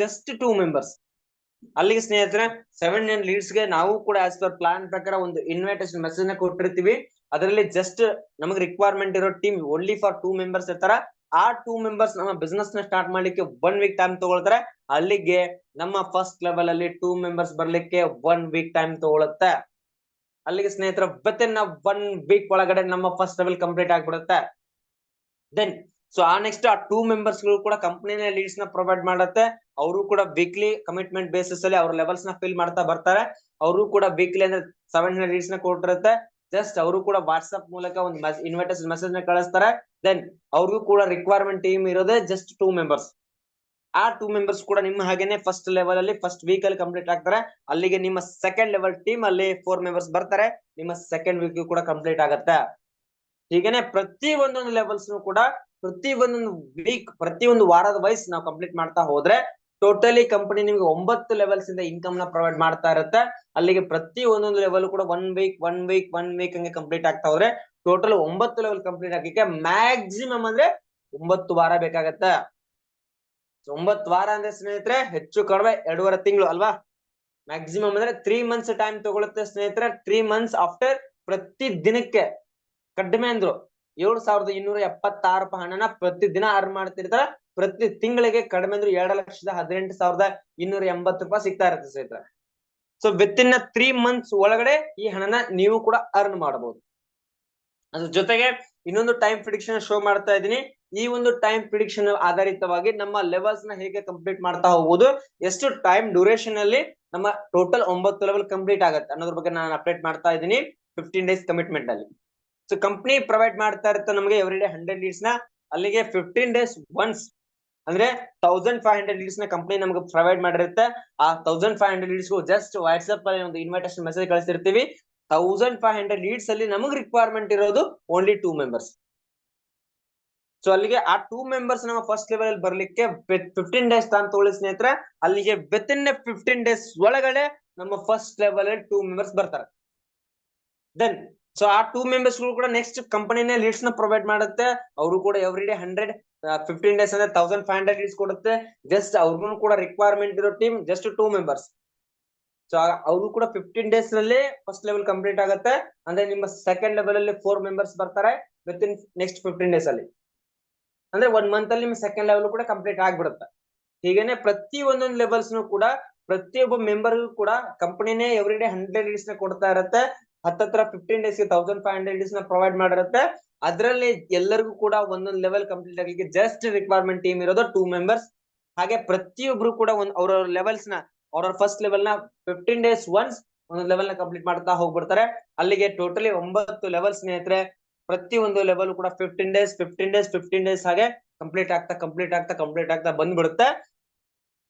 ಜಸ್ಟ್ ಟೂ ಮೆಂಬರ್ಸ್ ಅಲ್ಲಿಗೆ ಸ್ನೇಹಿತರೆ ಸೆವೆನ್ ಹಂಡ್ರೆಡ್ ಲೀಡ್ಸ್ಗೆ ನಾವು ಕೂಡ ಆಸ್ ಪರ್ ಪ್ಲಾನ್ ಪ್ರಕಾರ ಒಂದು ಇನ್ವಿಟೇಷನ್ ಮೆಸೇಜ್ನ ಕೊಟ್ಟಿರ್ತೀವಿ. ಅದರಲ್ಲಿ ಜಸ್ಟ್ ನಮಗೆ ರಿಕ್ವೈರ್ಮೆಂಟ್ ಇರೋ team only for two members ಇರ್ತಾರ. ಆ ಟೂ ಮೆಂಬರ್ಸ್ ನಮ್ಮ ಬಿಸ್ನೆಸ್ನ ಸ್ಟಾರ್ಟ್ ಮಾಡ್ಲಿಕ್ಕೆ ಒನ್ ವೀಕ್ ಟೈಮ್ ತಗೊಳ್ತಾರೆ. ಅಲ್ಲಿಗೆ ನಮ್ಮ ಫಸ್ಟ್ ಲೆವೆಲ್ ಅಲ್ಲಿ ಟೂ ಮೆಂಬರ್ಸ್ ಬರ್ಲಿಕ್ಕೆ ಒನ್ ವೀಕ್ ಟೈಮ್ ತಗೊಳುತ್ತೆ. ಅಲ್ಲಿಗೆ ಸ್ನೇಹಿತರ ವಿತಿನ್ ಒನ್ ವೀಕ್ ಒಳಗಡೆ ನಮ್ಮ ಫಸ್ಟ್ ಲೆವೆಲ್ ಕಂಪ್ಲೀಟ್ ಆಗ್ಬಿಡುತ್ತೆ. ದೆನ್ ಸೊ ಆ ನೆಕ್ಸ್ಟ್ ಆ ಟೂ ಮೆಂಬರ್ಸ್ಗಳು ಕೂಡ ಕಂಪನಿನ ಲೀಡ್ಸ್ನ ಪ್ರೊವೈಡ್ ಮಾಡುತ್ತೆ. ಅವರು ಕೂಡ ವೀಕ್ಲಿ ಕಮಿಟ್ಮೆಂಟ್ ಬೇಸಿಸ್ ಅಲ್ಲಿ ಅವ್ರ ಲೆವೆಲ್ಸ್ನ ಫಿಲ್ ಮಾಡ್ತಾ ಬರ್ತಾರೆ. ಅವರು ಕೂಡ ವೀಕ್ಲಿ ಅಂದ್ರೆ ಸೆವೆನ್ ಹಂಡ್ರೆಡ್ ಲೀಡ್ಸ್ನ ಕೊಟ್ಟಿರುತ್ತೆ. ಜಸ್ಟ್ ಅವರು ಕೂಡ ವಾಟ್ಸ್ಆಪ್ ಮೂಲಕ ಒಂದು ಇನ್ವಿಟೇಷನ್ ಮೆಸೇಜ್ನ ಕಳಿಸ್ತಾರೆ. ದೆನ್ ಅವ್ರಿಗೂ ಕೂಡ ರಿಕ್ವೈರ್ಮೆಂಟ್ ಟೀಮ್ ಇರೋದೇ ಜಸ್ಟ್ ಟೂ ಮೆಂಬರ್ಸ್ ಆ ಟೂ ಮೆಂಬರ್ಸ್ ಕೂಡ ನಿಮ್ಮ ಹಾಗೇನೆ ಫಸ್ಟ್ ಲೆವೆಲ್ ಅಲ್ಲಿ ಫಸ್ಟ್ ವೀಕ್ ಅಲ್ಲಿ ಕಂಪ್ಲೀಟ್ ಆಗ್ತಾರೆ. ಅಲ್ಲಿಗೆ ನಿಮ್ಮ ಸೆಕೆಂಡ್ ಲೆವೆಲ್ ಟೀಮ್ ಅಲ್ಲಿ ಫೋರ್ ಮೆಂಬರ್ಸ್ ಬರ್ತಾರೆ. ನಿಮ್ಮ ಸೆಕೆಂಡ್ ವೀಕ್ ಕೂಡ ಕಂಪ್ಲೀಟ್ ಆಗತ್ತೆ. ಹೀಗೇನೆ ಪ್ರತಿ ಒಂದೊಂದು ಲೆವೆಲ್ಸ್ ಕೂಡ ಪ್ರತಿ ಒಂದೊಂದು ವೀಕ್ ಪ್ರತಿ ಒಂದು ವಾರದ ವೈಸ್ ನಾವು ಕಂಪ್ಲೀಟ್ ಮಾಡ್ತಾ ಹೋದ್ರೆ ಟೋಟಲಿ ಕಂಪನಿ ನಿಮ್ಗೆ ಒಂಬತ್ತು ಲೆವೆಲ್ಸ್ ಇಂದ ಇನ್ಕಮ್ನ ಪ್ರೊವೈಡ್ ಮಾಡ್ತಾ ಇರುತ್ತೆ. ಅಲ್ಲಿಗೆ ಪ್ರತಿ ಒಂದೊಂದು ಲೆವೆಲ್ ಕೂಡ one week one week one week ಹಂಗೆ ಕಂಪ್ಲೀಟ್ ಆಗ್ತಾ ಹೋದ್ರೆ ಟೋಟಲ್ ಒಂಬತ್ತು ಲೆವೆಲ್ ಕಂಪ್ಲೀಟ್ ಆಗಕ್ಕೆ ಮ್ಯಾಕ್ಸಿಮಮ್ ಅಂದ್ರೆ ಒಂಬತ್ತು ವಾರ ಬೇಕಾಗತ್ತೆ. ಒಂಬತ್ತು ವಾರ ಅಂದ್ರೆ ಸ್ನೇಹಿತರೆ ಹೆಚ್ಚು ಕಡಿಮೆ ಎರಡೂವರೆ ತಿಂಗಳು ಅಲ್ವಾ? ಮ್ಯಾಕ್ಸಿಮಮ್ ಅಂದ್ರೆ ತ್ರೀ ಮಂತ್ಸ್ ಟೈಮ್ ತಗೊಳುತ್ತೆ ಸ್ನೇಹಿತರೆ. ತ್ರೀ ಮಂತ್ಸ್ ಆಫ್ಟರ್ ಪ್ರತಿ ದಿನಕ್ಕೆ. ಕಡಿಮೆ ಅಂದ್ರು. ಏಳು ಸಾವಿರದ ಇನ್ನೂರ ಎಪ್ಪತ್ತಾರು ಹಣನ ಪ್ರತಿ ದಿನ ಅರ್ನ್ ಮಾಡ್ತಿರ್ತಾರೆ. ಪ್ರತಿ ತಿಂಗಳಿಗೆ ಕಡಿಮೆ ಅಂದ್ರೆ ಎರಡು ಲಕ್ಷದ ಹದಿನೆಂಟು ಸಾವಿರದ ಇನ್ನೂರ ಎಂಬತ್ತು ರೂಪಾಯಿ ಸಿಗ್ತಾ ಇರುತ್ತೆ ಸ್ನೇಹಿತರೆ. So within three months ಒಳಗಡೆ ಈ ಹಣನ ನೀವು ಕೂಡ ಅರ್ನ್ ಮಾಡಬಹುದು. ಅದ್ರ ಜೊತೆಗೆ ಇನ್ನೊಂದು ಟೈಮ್ ಪ್ರಿಡಿಕ್ಷನ್ ಶೋ ಮಾಡ್ತಾ ಇದ್ದೀನಿ. ಈ ಒಂದು ಟೈಮ್ ಪ್ರಿಡಿಕ್ಷನ್ ಆಧಾರಿತವಾಗಿ ನಮ್ಮ ಲೆವೆಲ್ಸ್ನ ಹೇಗೆ ಕಂಪ್ಲೀಟ್ ಮಾಡ್ತಾ ಹೋಗ್ಬೋದು, ಎಷ್ಟು ಟೈಮ್ ಡ್ಯೂರೇಷನ್ ಅಲ್ಲಿ ನಮ್ಮ ಟೋಟಲ್ ಒಂಬತ್ತು ಲೆವೆಲ್ ಕಂಪ್ಲೀಟ್ ಆಗುತ್ತೆ ಅನ್ನೋದ್ರ ಬಗ್ಗೆ ನಾನು ಅಪ್ಡೇಟ್ ಮಾಡ್ತಾ ಇದ್ದೀನಿ ಫಿಫ್ಟೀನ್ ಡೇಸ್ ಕಮಿಟ್ಮೆಂಟ್ ಅಲ್ಲಿ. ಸೊ ಕಂಪ್ನಿ ಪ್ರೊವೈಡ್ ಮಾಡ್ತಾ ಇರುತ್ತೆ ನಮಗೆ ಎವ್ರಿ ಡೇ ಹಂಡ್ರೆಡ್ ಲೀಡ್ಸ್ನ, ಅಲ್ಲಿಗೆ ಫಿಫ್ಟೀನ್ ಡೇಸ್ ಒನ್ಸ್ ಅಂದ್ರೆ ತೌಸಂಡ್ ಫೈವ್ ಹಂಡ್ರೆಡ್ ಲೀಡ್ಸ್ನ ಕಂಪನಿ ನಮಗೆ ಪ್ರೊವೈಡ್ ಮಾಡಿರುತ್ತೆ. ಆ thousand five hundred leads just WhatsApp ಅಲ್ಲಿ ಒಂದು ಇನ್ವಿಟೇಷನ್ ಮೆಸೇಜ್ ಕಳಿಸಿರ್ತೀವಿ ತೌಸಂಡ್ ಫೈವ್ ಹಂಡ್ರೆಡ್ ಲೀಡ್ಸ್ ಅಲ್ಲಿ ನಮಗೆ ರಿಕ್ವೈರ್ಮೆಂಟ್ ಇರೋದು ಓನ್ಲಿ ಟೂ ಮೆಂಬರ್ಸ್ ಸೊ ಅಲ್ಲಿಗೆ ಆ ಟೂ ಮೆಂಬರ್ಸ್ ನಮ್ಮ ಫಸ್ಟ್ ಲೆವೆಲ್ ಅಲ್ಲಿ ಬರ್ಲಿಕ್ಕೆ ಫಿಫ್ಟೀನ್ ಡೇಸ್ ತಾನು ತಗೊಳ್ಳಿ ಸ್ನೇಹಿತರೆ, ಅಲ್ಲಿಗೆ ವಿತ್ ಇನ್ ಫಿಫ್ಟೀನ್ ಡೇಸ್ ಒಳಗಡೆ ನಮ್ಮ ಫಸ್ಟ್ ಲೆವೆಲ್ ಅಲ್ಲಿ ಟೂ ಮೆಂಬರ್ಸ್ ಬರ್ತಾರೆ. ದೆನ್ ಸೊ ಆ ಟೂ ಮೆಂಬರ್ಸ್ಗಳು ಕೂಡ ನೆಕ್ಸ್ಟ್ ಕಂಪನಿನೇ ಲೀಡ್ಸ್ನ ಪ್ರೊವೈಡ್ ಮಾಡುತ್ತೆ. ಅವರು ಕೂಡ every day hundred fifteen days ಅಂದ್ರೆ ತೌಸಂಡ್ ಫೈವ್ ಹಂಡ್ರೆಡ್ ಲೀಡ್ಸ್ ಕೊಡುತ್ತೆ. ಜಸ್ಟ್ ಅವ್ರಿಗೂ ಕೂಡ ರಿಕ್ವೈರ್ಮೆಂಟ್ ಇರೋ team just two members so ಅವರು ಕೂಡ ಫಿಫ್ಟೀನ್ ಡೇಸ್ನಲ್ಲಿ ಫಸ್ಟ್ ಲೆವೆಲ್ ಕಂಪ್ಲೀಟ್ ಆಗುತ್ತೆ. ಅಂದ್ರೆ ನಿಮ್ಮ ಸೆಕೆಂಡ್ ಲೆವೆಲ್ ಅಲ್ಲಿ ಫೋರ್ ಮೆಂಬರ್ಸ್ ಬರ್ತಾರೆ within next fifteen days ಅಲ್ಲಿ. ಅಂದ್ರೆ ಒನ್ ಮಂತ್ ಅಲ್ಲಿ ನಿಮ್ಮ ಸೆಕೆಂಡ್ ಲೆವೆಲ್ ಕೂಡ ಕಂಪ್ಲೀಟ್ ಆಗ್ಬಿಡುತ್ತೆ. ಹೀಗೇನೆ ಪ್ರತಿ ಒಂದೊಂದು ಲೆವೆಲ್ಸ್ ಕೂಡ ಪ್ರತಿಯೊಬ್ಬ ಮೆಂಬರ್ ಕೂಡ ಕಂಪನಿನೇ ಎವ್ರಿ ಡೇ ಹಂಡ್ರೆಡ್ ಲೀಡ್ಸ್ನ ಕೊಡ್ತಾ ಇರುತ್ತೆ. ಹತ್ತತ್ರ fifteen days thousand five hundred ಡೇಸ್ನ provide ಮಾಡಿರುತ್ತೆ. ಅದರಲ್ಲಿ ಎಲ್ಲರಿಗೂ ಕೂಡ ಒಂದೊಂದು ಲೆವೆಲ್ ಕಂಪ್ಲೀಟ್ ಆಗಲಿಕ್ಕೆ ಜಸ್ಟ್ ರಿಕ್ವೈರ್ಮೆಂಟ್ ಟೀಮ್ ಇರೋದು ಟೂ ಮೆಂಬರ್ಸ್ ಹಾಗೆ ಪ್ರತಿಯೊಬ್ರು ಕೂಡ ಒಂದ್ ಅವ್ರ ಲೆವೆಲ್ಸ್ನ ಅವ್ರ ಫಸ್ಟ್ ಲೆವೆಲ್ನ ಫಿಫ್ಟೀನ್ ಡೇಸ್ ಒನ್ಸ್ ಒಂದೊಂದು ಲೆವೆಲ್ನ ಕಂಪ್ಲೀಟ್ ಮಾಡ್ತಾ ಹೋಗ್ಬಿಡ್ತಾರೆ. ಅಲ್ಲಿಗೆ ಟೋಟಲಿ ಒಂಬತ್ತು ಲೆವೆಲ್ ಸ್ನೇಹಿತರೆ ಪ್ರತಿ ಒಂದು ಲೆವೆಲ್ ಕೂಡ fifteen days fifteen days fifteen days ಹಾಗೆ ಕಂಪ್ಲೀಟ್ ಆಗ್ತಾ ಕಂಪ್ಲೀಟ್ ಆಗ್ತಾ ಕಂಪ್ಲೀಟ್ ಆಗ್ತಾ ಬಂದ್ಬಿಡುತ್ತೆ.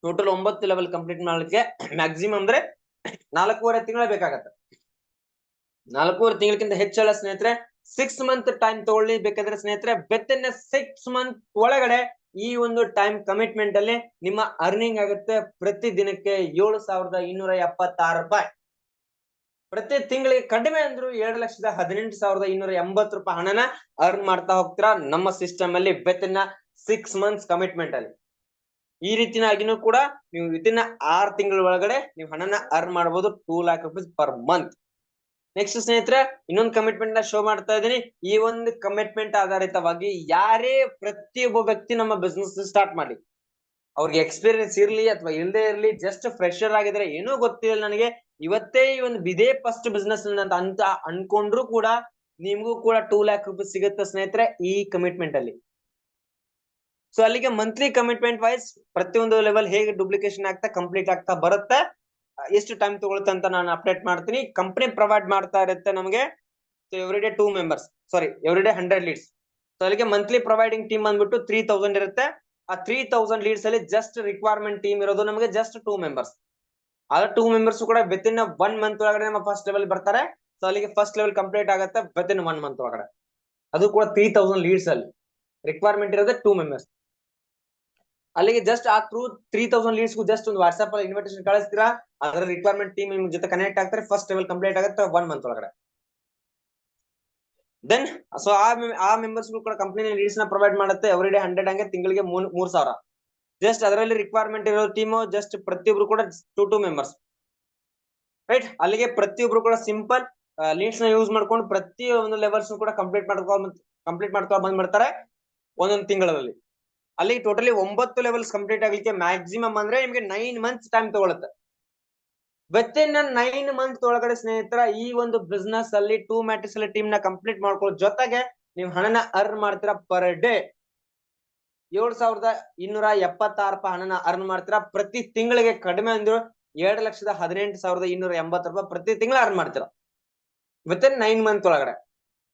ಟೋಟಲ್ ಒಂಬತ್ತು ಲೆವೆಲ್ ಕಂಪ್ಲೀಟ್ ಮಾಡ್ಲಿಕ್ಕೆ ಮ್ಯಾಕ್ಸಿಮಮ್ ಅಂದ್ರೆ ನಾಲ್ಕೂವರೆ ತಿಂಗಳ ಬೇಕಾಗತ್ತೆ. ನಾಲ್ಕೂವರೆ ತಿಂಗಳಕ್ಕಿಂತ ಹೆಚ್ಚಳ ಸ್ನೇಹಿತರೆ ಸಿಕ್ಸ್ ಮಂತ್ ಟೈಮ್ ತಗೊಳ್ಳಿ. ಬೇಕಾದ್ರೆ ಸ್ನೇಹಿತರೆ ಬೆತ್ತನ್ನ ಸಿಕ್ಸ್ ಮಂತ್ ಒಳಗಡೆ ಈ ಒಂದು ಟೈಮ್ ಕಮಿಟ್ಮೆಂಟ್ ಅಲ್ಲಿ ನಿಮ್ಮ ಅರ್ನಿಂಗ್ ಆಗುತ್ತೆ ಪ್ರತಿ ದಿನಕ್ಕೆ ಏಳು ಸಾವಿರದ ಇನ್ನೂರ ಎಪ್ಪತ್ತಾರು ರೂಪಾಯಿ. ಪ್ರತಿ ತಿಂಗಳಿಗೆ ಕಡಿಮೆ ಅಂದ್ರು ಎರಡು ಲಕ್ಷದ ಹದಿನೆಂಟು ಸಾವಿರದ ಇನ್ನೂರ ಎಂಬತ್ತು ರೂಪಾಯಿ ಹಣನ ಅರ್ನ್ ಮಾಡ್ತಾ ಹೋಗ್ತೀರಾ ನಮ್ಮ ಸಿಸ್ಟಮ್ ಅಲ್ಲಿ ಬೆತ್ತನ್ನ ಸಿಕ್ಸ್ ಮಂತ್ಸ್ ಕಮಿಟ್ಮೆಂಟ್ ಅಲ್ಲಿ. ಈ ರೀತಿನಾಗಿನೂ ಕೂಡ ನೀವು ವಿತಿನ್ ಆರ್ ತಿಂಗಳ ಒಳಗಡೆ ನೀವು ಹಣನ ಅರ್ನ್ ಮಾಡಬಹುದು two lakh rupees per month next ಸ್ನೇಹಿತರೆ, ಇನ್ನೊಂದು ಕಮಿಟ್ಮೆಂಟ್ನ ಶೋ ಮಾಡ್ತಾ ಇದ್ದೀನಿ. ಈ ಒಂದು ಕಮಿಟ್ಮೆಂಟ್ ಆಧಾರಿತವಾಗಿ ಯಾರೇ ಪ್ರತಿಯೊಬ್ಬ ವ್ಯಕ್ತಿ ನಮ್ಮ ಬಿಸ್ನೆಸ್ ಸ್ಟಾರ್ಟ್ ಮಾಡಿ ಅವ್ರಿಗೆ ಎಕ್ಸ್ಪೀರಿಯನ್ಸ್ ಇರ್ಲಿ ಅಥವಾ ಇಲ್ಲದೆ ಇರಲಿ ಜಸ್ಟ್ ಫ್ರೆಶರ್ ಆಗಿದ್ರೆ ಏನೂ ಗೊತ್ತಿಲ್ಲ ನನಗೆ. ಇವತ್ತೇ ಈ ಒಂದು ಇದೇ ಫಸ್ಟ್ ಬಿಸ್ನೆಸ್ ಅಂತ ಅಂತ ಅನ್ಕೊಂಡ್ರು ಕೂಡ ನಿಮ್ಗೂ ಕೂಡ ಟೂ ಲ್ಯಾಕ್ ರುಪೀಸ್ ಸಿಗುತ್ತೆ ಸ್ನೇಹಿತರೆ ಈ ಕಮಿಟ್ಮೆಂಟ್ ಅಲ್ಲಿ. ಸೊ ಅಲ್ಲಿಗೆ ಮಂತ್ಲಿ ಕಮಿಟ್ಮೆಂಟ್ ವೈಸ್ ಪ್ರತಿಯೊಂದು ಲೆವೆಲ್ ಹೇಗೆ ಡುಪ್ಲಿಕೇಶನ್ ಆಗ್ತಾ ಕಂಪ್ಲೀಟ್ ಆಗ್ತಾ ಬರುತ್ತೆ. ಎಷ್ಟು ಟೈಮ್ ತಗೊಳುತ್ತೆ ಅಂತ ನಾನು ಅಪ್ಡೇಟ್ ಮಾಡ್ತೀನಿ. ಕಂಪನಿ ಪ್ರೊವೈಡ್ ಮಾಡ್ತಾ ಇರುತ್ತೆ ನಮಗೆ so every day two members sorry every day hundred leads so ಅಲ್ಲಿಗೆ ಮಂತ್ಲಿ ಪ್ರೊವೈಡಿಂಗ್ ಟೀಮ್ ಬಂದ್ಬಿಟ್ಟು ತ್ರೀ ತೌಸಂಡ್ ಇರುತ್ತೆ. ಆ ತ್ರೀ ತೌಸಂಡ್ ಲೀಡ್ಸ್ ಅಲ್ಲಿ ಜಸ್ಟ್ ರಿಕ್ವೈರ್ಮೆಂಟ್ ಟೀಮ್ ಇರೋದು ನಮಗೆ ಜಸ್ಟ್ ಟೂ ಮೆಂಬರ್ಸ್ ಆದ್ರೆ ಟೂ ಮೆಂಬರ್ಸ್ ಕೂಡ ವಿತ್ ಇನ್ ಒನ್ ಮಂತ್ ಒಳಗಡೆ ನಮ್ಮ ಫಸ್ಟ್ ಲೆವೆಲ್ ಬರ್ತಾರೆ. ಸೊ ಅಲ್ಲಿಗೆ ಫಸ್ಟ್ ಲೆವೆಲ್ ಕಂಪ್ಲೀಟ್ ಆಗುತ್ತೆ ವಿತ್ ಇನ್ ಒನ್ ಮಂತ್ ಒಳಗಡೆ. ಅದು ಕೂಡ ತ್ರೀ ತೌಸಂಡ್ ಲೀಡ್ಸ್ ಅಲ್ಲಿ. ರಿಕ್ವೈರ್ಮೆಂಟ್ ಇರೋದೇ ಟೂ ಮೆಂಬರ್ಸ್ ಅಲ್ಲಿಗೆ ಜಸ್ಟ್ ಆ through three thousand leads just ಒಂದು ವಾಟ್ಸ್ಆಪ್ ಅಲ್ಲಿ ಇನ್ವಿಟೇಷನ್ ಕಳಿಸ್ತೀರಾ? ಅದರ ರಿಕ್ವೈರ್ಮೆಂಟ್ ಟೀಮ್ ನಿಮ್ ಜೊತೆ ಕನೆಕ್ಟ್ ಆಗ್ತಾರೆ. ಫಸ್ಟ್ ಲೆವೆಲ್ ಕಂಪ್ಲೀಟ್ ಆಗುತ್ತೆ ಒನ್ ಮಂತ್ ಒಳಗಡೆ. ದೆನ್ ಸೊ ಆ ಆ ಮೆಂಬರ್ಸ್ ಕೂಡ ಕಂಪನಿ ಲೀಡ್ಸ್ನ ಪ್ರೊವೈಡ್ ಮಾಡುತ್ತೆ ಎವ್ರಿ ಡೇ ಹಂಡ್ರೆಡ್ ಹಂಗೆ ತಿಂಗಳಿಗೆ ಮೂರ್ ಸಾವಿರ. ಜಸ್ಟ್ ಅದರಲ್ಲಿ ರಿಕ್ವೈರ್ಮೆಂಟ್ ಇರೋ ಟೀಮ್ ಜಸ್ಟ್ ಪ್ರತಿಯೊಬ್ರು ಕೂಡ ಟೂ ಟೂ ಮೆಂಬರ್ಸ್ ರೈಟ್ ಅಲ್ಲಿಗೆ ಪ್ರತಿಯೊಬ್ರು ಕೂಡ ಸಿಂಪಲ್ ಲೀಡ್ಸ್ನ ಯೂಸ್ ಮಾಡ್ಕೊಂಡು ಪ್ರತಿಯೊಂದು ಲೆವೆಲ್ಸ್ ಕೂಡ ಕಂಪ್ಲೀಟ್ ಮಾಡ್ಕೊಂಡ್ ಕಂಪ್ಲೀಟ್ ಮಾಡ್ಕೊಂಡು ಬಂದ್ಬಿಡ್ತಾರೆ ಒಂದೊಂದು ತಿಂಗಳಲ್ಲಿ. ಅಲ್ಲಿ ಟೋಟಲಿ ಒಂಬತ್ತು ಲೆವೆಲ್ಸ್ ಕಂಪ್ಲೀಟ್ ಆಗ್ಲಿಕ್ಕೆ ಮ್ಯಾಕ್ಸಿಮಮ್ ಅಂದ್ರೆ ನಿಮಗೆ ನೈನ್ ಮಂತ್ಸ್ ಟೈಮ್ ತಗೊಳುತ್ತೆ. ವಿತ್ ಇನ್ ನೈನ್ ಮಂತ್ ಒಳಗಡೆ ಸ್ನೇಹಿತರ, ಈ ಒಂದು ಬಿಸ್ನೆಸ್ ಅಲ್ಲಿ ಟೂ ಮ್ಯಾಟ್ರಿಕ್ಸ್ ಅಲ್ಲಿ ಟೀಮ್ನ ಕಂಪ್ಲೀಟ್ ಮಾಡ್ಕೊಳ್ಳೋ ಜೊತೆಗೆ ನೀವು ಹಣನ ಅರ್ನ್ ಮಾಡ್ತೀರಾ ಪರ್ ಡೇ ಏಳ್ ಸಾವಿರದ ಇನ್ನೂರ ಎಪ್ಪತ್ತಾರು ರೂಪಾಯಿ ಹಣನ ಅರ್ನ್ ಮಾಡ್ತೀರಾ ಪ್ರತಿ ತಿಂಗಳಿಗೆ ಕಡಿಮೆ ಅಂದ್ರು ಎರಡು ಲಕ್ಷದ ಹದಿನೆಂಟು ಸಾವಿರದ ಇನ್ನೂರ ಎಂಬತ್ತು ರೂಪಾಯಿ ಪ್ರತಿ ತಿಂಗಳು ಅರ್ನ್ ಮಾಡ್ತೀರಾ. ವಿತ್ ಇನ್ ನೈನ್ ಮಂತ್ ಒಳಗಡೆ.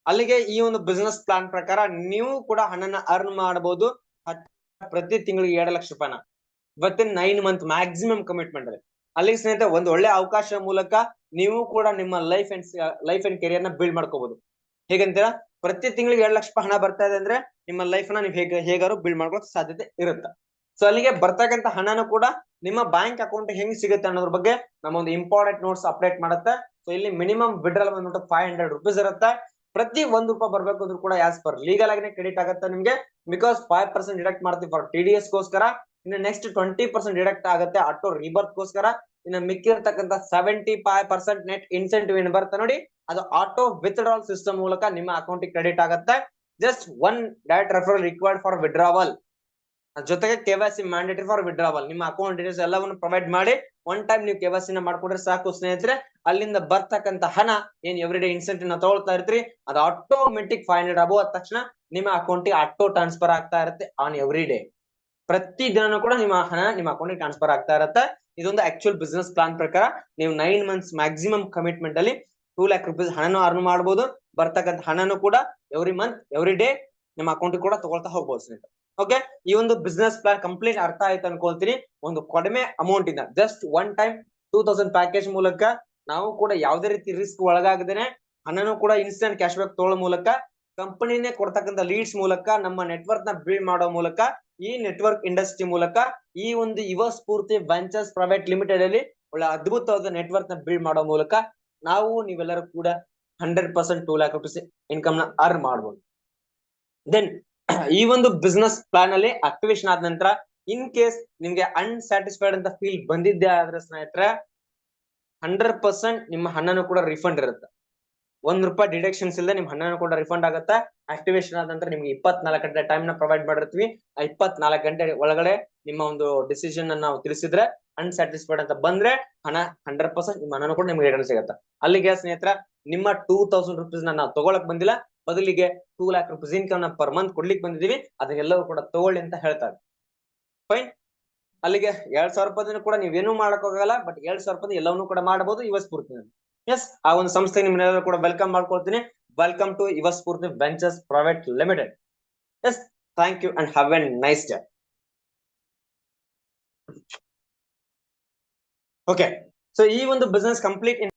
ಅಲ್ಲಿಗೆ ಈ ಒಂದು ಬಿಸ್ನೆಸ್ ಪ್ಲಾನ್ ಪ್ರಕಾರ ನೀವು ಕೂಡ ಹಣನ ಅರ್ನ್ ಮಾಡಬಹುದು ಪ್ರತಿ ತಿಂಗಳಿಗೆ ಎರಡು ಲಕ್ಷ ರೂಪಾಯಿನ ಇವತ್ತಿನ ನೈನ್ ಮಂತ್ ಮ್ಯಾಕ್ಸಿಮಮ್ ಕಮಿಟ್ಮೆಂಟ್ ಅಲ್ಲಿ. ಅಲ್ಲಿಗೆ ಸ್ನೇಹಿತರೆ, ಒಂದು ಒಳ್ಳೆ ಅವಕಾಶ ಮೂಲಕ ನೀವು ಕೂಡ ನಿಮ್ಮ ಲೈಫ್ ಅಂಡ್ ಲೈಫ್ ಅಂಡ್ ಕೆರಿಯರ್ನ ಬಿಲ್ಡ್ ಮಾಡ್ಕೋಬಹುದು ಹೇಗಂತೀರಾ ಪ್ರತಿ ತಿಂಗಳಿಗೆ ಎರಡು ಲಕ್ಷ ಹಣ ಬರ್ತಾ ಇದೆ ಅಂದ್ರೆ ನಿಮ್ಮ ಲೈಫ್ನ ನೀವು ಹೇಗೆ ಹೇಗಾರು ಬಿಲ್ಡ್ ಮಾಡ್ಕೊಳಕ್ ಸಾಧ್ಯತೆ ಇರುತ್ತೆ. ಸೊ ಅಲ್ಲಿಗೆ ಬರ್ತಕ್ಕಂತ ಹಣನೂ ಕೂಡ ನಿಮ್ಮ ಬ್ಯಾಂಕ್ ಅಕೌಂಟ್ ಹೆಂಗ್ ಸಿಗುತ್ತೆ ಅನ್ನೋದ್ರ ಬಗ್ಗೆ ನಮ್ಮ ಒಂದು ಇಂಪಾರ್ಟೆಂಟ್ ನೋಟ್ಸ್ ಅಪ್ಡೇಟ್ ಮಾಡುತ್ತೆ. ಸೊ ಇಲ್ಲಿ ಮಿನಿಮಮ್ ವಿಡ್ರಲ್ ಬಂದ್ಬಿಟ್ಟು ಫೈವ್ ಹಂಡ್ರೆಡ್ ರುಪೀಸ್ ಇರುತ್ತೆ. ಪ್ರತಿ ಒಂದ್ ರೂಪಾಯಿ ಬರ್ಬೇಕು ಅಂದ್ರೂ ಕೂಡ ಆಸ್ ಪರ್ ಲೀಗಲ್ ಆಗಿನೇ ಕ್ರೆಡಿಟ್ ಆಗುತ್ತೆ ನಿಮ್ಗೆ. ಬಿಕಾಸ್ ಫೈವ್ ಪರ್ಸೆಂಟ್ ಡಿಡಕ್ಟ್ ಮಾಡ್ತೀವಿ ಫಾರ್ ಟಿ ಡಿ ಎಸ್ ಗೋಸ್ಕರ, ಇನ್ನು ನೆಕ್ಸ್ಟ್ ಟ್ವೆಂಟಿ ಪರ್ಸೆಂಟ್ ಡಿಡಕ್ಟ್ ಆಗುತ್ತೆ ಆಟೋ ರಿಬರ್ತ್ ಗೋಸ್ಕರ ಇನ್ನು ಮಿಕ್ಕಿರ್ತಕ್ಕಂಥ seventy five percent net incentive ಏನ್ ಬರುತ್ತೆ ನೋಡಿ, ಅದು ಆಟೋ ವಿತ್ಡ್ರಾವಲ್ ಸಿಸ್ಟಮ್ ಮೂಲಕ ನಿಮ್ಮ ಅಕೌಂಟ್ ಕ್ರೆಡಿಟ್ ಆಗುತ್ತೆ. Just one direct referral required for withdrawal ಜೊತೆಗೆ K Y mandatory for withdrawal ನಿಮ್ಮ ಅಕೌಂಟ್ ಡೀಟೇಲ್ಸ್ ಎಲ್ಲವನ್ನು ಪ್ರೊವೈಡ್ ಮಾಡಿ ಒನ್ ಟೈಮ್ ನೀವು ಕೆ ವೈ ನ ಮಾಡ್ಕೊಂಡ್ರೆ ಸಾಕು ಸ್ನೇಹಿತರೆ. ಅಲ್ಲಿಂದ ಬರ್ತಕ್ಕಂತ ಹಣ ಏನ್ ಎವ್ರಿ ಡೇ ಇನ್ಸೆಂಟಿವ್ನ ತಗೊಳ್ತಾ ಇರ್ತೀರಿ, ಅದು ಆಟೋಮೆಟಿಕ್ ಫೈವ್ ಹಂಡ್ರೆಡ್ ಅಬೋ ಆದ ತಕ್ಷಣ ನಿಮ್ಮ ಅಕೌಂಟಿಗೆ ಆಟೋ ಟ್ರಾನ್ಸ್ಫರ್ ಆಗ್ತಾ ಇರುತ್ತೆ ಆನ್ ಎವ್ರಿ ಡೇ ಪ್ರತಿ ದಿನನೂ ಕೂಡ ನಿಮ್ಮ ಹಣ ನಿಮ್ಮ ಅಕೌಂಟಿಗೆ ಟ್ರಾನ್ಸ್ಫರ್ ಆಗ್ತಾ ಇರುತ್ತೆ. ಇದೊಂದು ಆಕ್ಚುಯಲ್ ಬಿಸ್ನೆಸ್ ಪ್ಲಾನ್ ಪ್ರಕಾರ ನೀವು ನೈನ್ ಮಂತ್ಸ್ ಮ್ಯಾಕ್ಸಿಮಮ್ ಕಮಿಟ್ಮೆಂಟ್ ಅಲ್ಲಿ ಟೂ ಲ್ಯಾಕ್ ರುಪೀಸ್ ಹಣನು ಅರ್ನ್ ಮಾಡಬಹುದು ಬರ್ತಕ್ಕಂತ ಹಣನು ಕೂಡ ಎವ್ರಿ ಮಂತ್ ಎವ್ರಿ ಡೇ ನಿಮ್ಮ ಅಕೌಂಟಿಗೆ ಕೂಡ ತಗೊಳ್ತಾ ಹೋಗ್ಬೋದು ಸ್ನೇಹಿತರೆ. ಓಕೆ ಈ ಒಂದು ಬಿಸ್ನೆಸ್ ಪ್ಲಾನ್ ಕಂಪ್ಲೀಟ್ ಅರ್ಥ ಆಯ್ತು ಅನ್ಕೊಳ್ತೀನಿ ಒಂದು ಕಡಿಮೆ ಅಮೌಂಟ್ ಇಂದ just one time two thousand package ಮೂಲಕ ನಾವು ಕೂಡ ಯಾವುದೇ ರೀತಿ ರಿಸ್ಕ್ ಒಳಗಾಗದೇನೆ ಹಣನು ಕೂಡ ಇನ್ಸ್ಟೆಂಟ್ ಕ್ಯಾಶ್ ಬ್ಯಾಕ್ ತಗೊಳ್ಳೋ ಮೂಲಕ ಕಂಪನಿನೇ ಕೊಡ್ತಕ್ಕಂಥ ಲೀಡ್ಸ್ ಮೂಲಕ, ನಮ್ಮ ನೆಟ್ವರ್ಕ್ನ ಬಿಲ್ಡ್ ಮಾಡೋ ಮೂಲಕ, ಈ ನೆಟ್ವರ್ಕ್ ಇಂಡಸ್ಟ್ರಿ ಮೂಲಕ, ಈ ಒಂದು ಯುವ ಸ್ಫೂರ್ತಿ ವೆಂಚರ್ಸ್ ಪ್ರೈವೇಟ್ ಲಿಮಿಟೆಡ್ ಅಲ್ಲಿ ಒಳ್ಳೆ ಅದ್ಭುತವಾದ ನೆಟ್ವರ್ಕ್ನ ಬಿಲ್ಡ್ ಮಾಡೋ ಮೂಲಕ ನಾವು ನೀವೆಲ್ಲರೂ ಕೂಡ hundred percent two lakh rupees ಇನ್ಕಮ್ನ earn ಮಾಡಬಹುದು ದೆನ್ ಈ ಒಂದು ಬಿಸ್ನೆಸ್ ಪ್ಲಾನ್ ಅಲ್ಲಿ ಆಕ್ಟಿವೇಶನ್ ಆದ ನಂತರ ಇನ್ ಕೇಸ್ ನಿಮ್ಗೆ ಅನ್ಸ್ಯಾಟಿಸ್ಫೈಡ್ ಅಂತ ಫೀಲ್ ಬಂದಿದ್ದೆ ಆದ್ರೆ ಸ್ನೇಹಿತರೆ ಹಂಡ್ರೆಡ್ ಪರ್ಸೆಂಟ್ ನಿಮ್ಮ ಹಣನು ಕೂಡ ರಿಫಂಡ್ ಇರುತ್ತೆ. ಒಂದ್ ರೂಪಾಯಿ ಡಿಡಕ್ಷನ್ಸ್ ಇಲ್ಲದೆ ನಿಮ್ ಹಣನು ಕೂಡ ರಿಫಂಡ್ ಆಗುತ್ತೆ? ಆಕ್ಟಿವೇಶನ್ ಆದ ನಂತರ ನಿಮ್ಗೆ ಇಪ್ಪತ್ನಾಲ್ಕು ಗಂಟೆ ಟೈಮ್ನ ಪ್ರೊವೈಡ್ ಮಾಡಿರ್ತೀವಿ. ಆ ಇಪ್ಪತ್ನಾಲ್ಕು ಗಂಟೆ ಒಳಗಡೆ ನಿಮ್ಮ ಒಂದು ಡಿಸಿಷನ್ ಅನ್ನ ನಾವು ತಿಳಿಸಿದ್ರೆ ಅನ್ಸ್ಯಾಟಿಸ್ಫೈಡ್ ಅಂತ ಬಂದ್ರೆ ಹಣ ಹಂಡ್ರೆಡ್ ಪರ್ಸೆಂಟ್ ನಿಮ್ಮ ಹಣನು ಕೂಡ ನಿಮ್ಗೆ ರಿಟರ್ನ್ ಸಿಗುತ್ತೆ. ಅಲ್ಲಿಗೆ ಸ್ನೇಹಿತರ, ನಿಮ್ಮ ಟೂ ತೌಸಂಡ್ ರುಪೀಸ್ ನಾವು ತಗೊಳಕ್ ಬಂದಿಲ್ಲ. ಬದಲಿಗೆ ಟೂ ಲ್ಯಾಕ್ ರುಪೀಸ್ ಇನ್ಕಮ್ನ ಪರ್ ಮಂತ್ ಕೊಡ್ಲಿಕ್ಕೆ ಬಂದಿದೀವಿ ಅದನ್ನೆಲ್ಲವೂ ಕೂಡ ತಗೊಳ್ಳಿ ಅಂತ ಹೇಳ್ತಾರೆ. ಫೈನ್ ಅಲ್ಲಿಗೆ ಎರಡ್ ಸಾವಿರ ರೂಪಾಯಿ ಕೂಡ ನೀವೇನು ಮಾಡಕ್ ಹೋಗಲ್ಲ ಬಟ್ ಎರಡ್ ಸಾವಿರ ರೂಪಾಯಿ ಎಲ್ಲವನ್ನೂ ಕೂಡ ಮಾಡಬಹುದು ಇವತ್ತು ಸ್ಫೂರ್ತಿ ಎಸ್ ಆ ಒಂದು ಸಂಸ್ಥೆ ನಿಮ್ಮನ್ನೆಲ್ಲರೂ ಕೂಡ ವೆಲ್ಕಮ್ ಮಾಡ್ಕೊಳ್ತೀನಿ welcome to Yuva Spoorthi ventures private limited yes thank you and have a nice day okay so ಈ ಒಂದು ಬಿಸ್ನೆಸ್ ಕಂಪ್ಲೀಟ್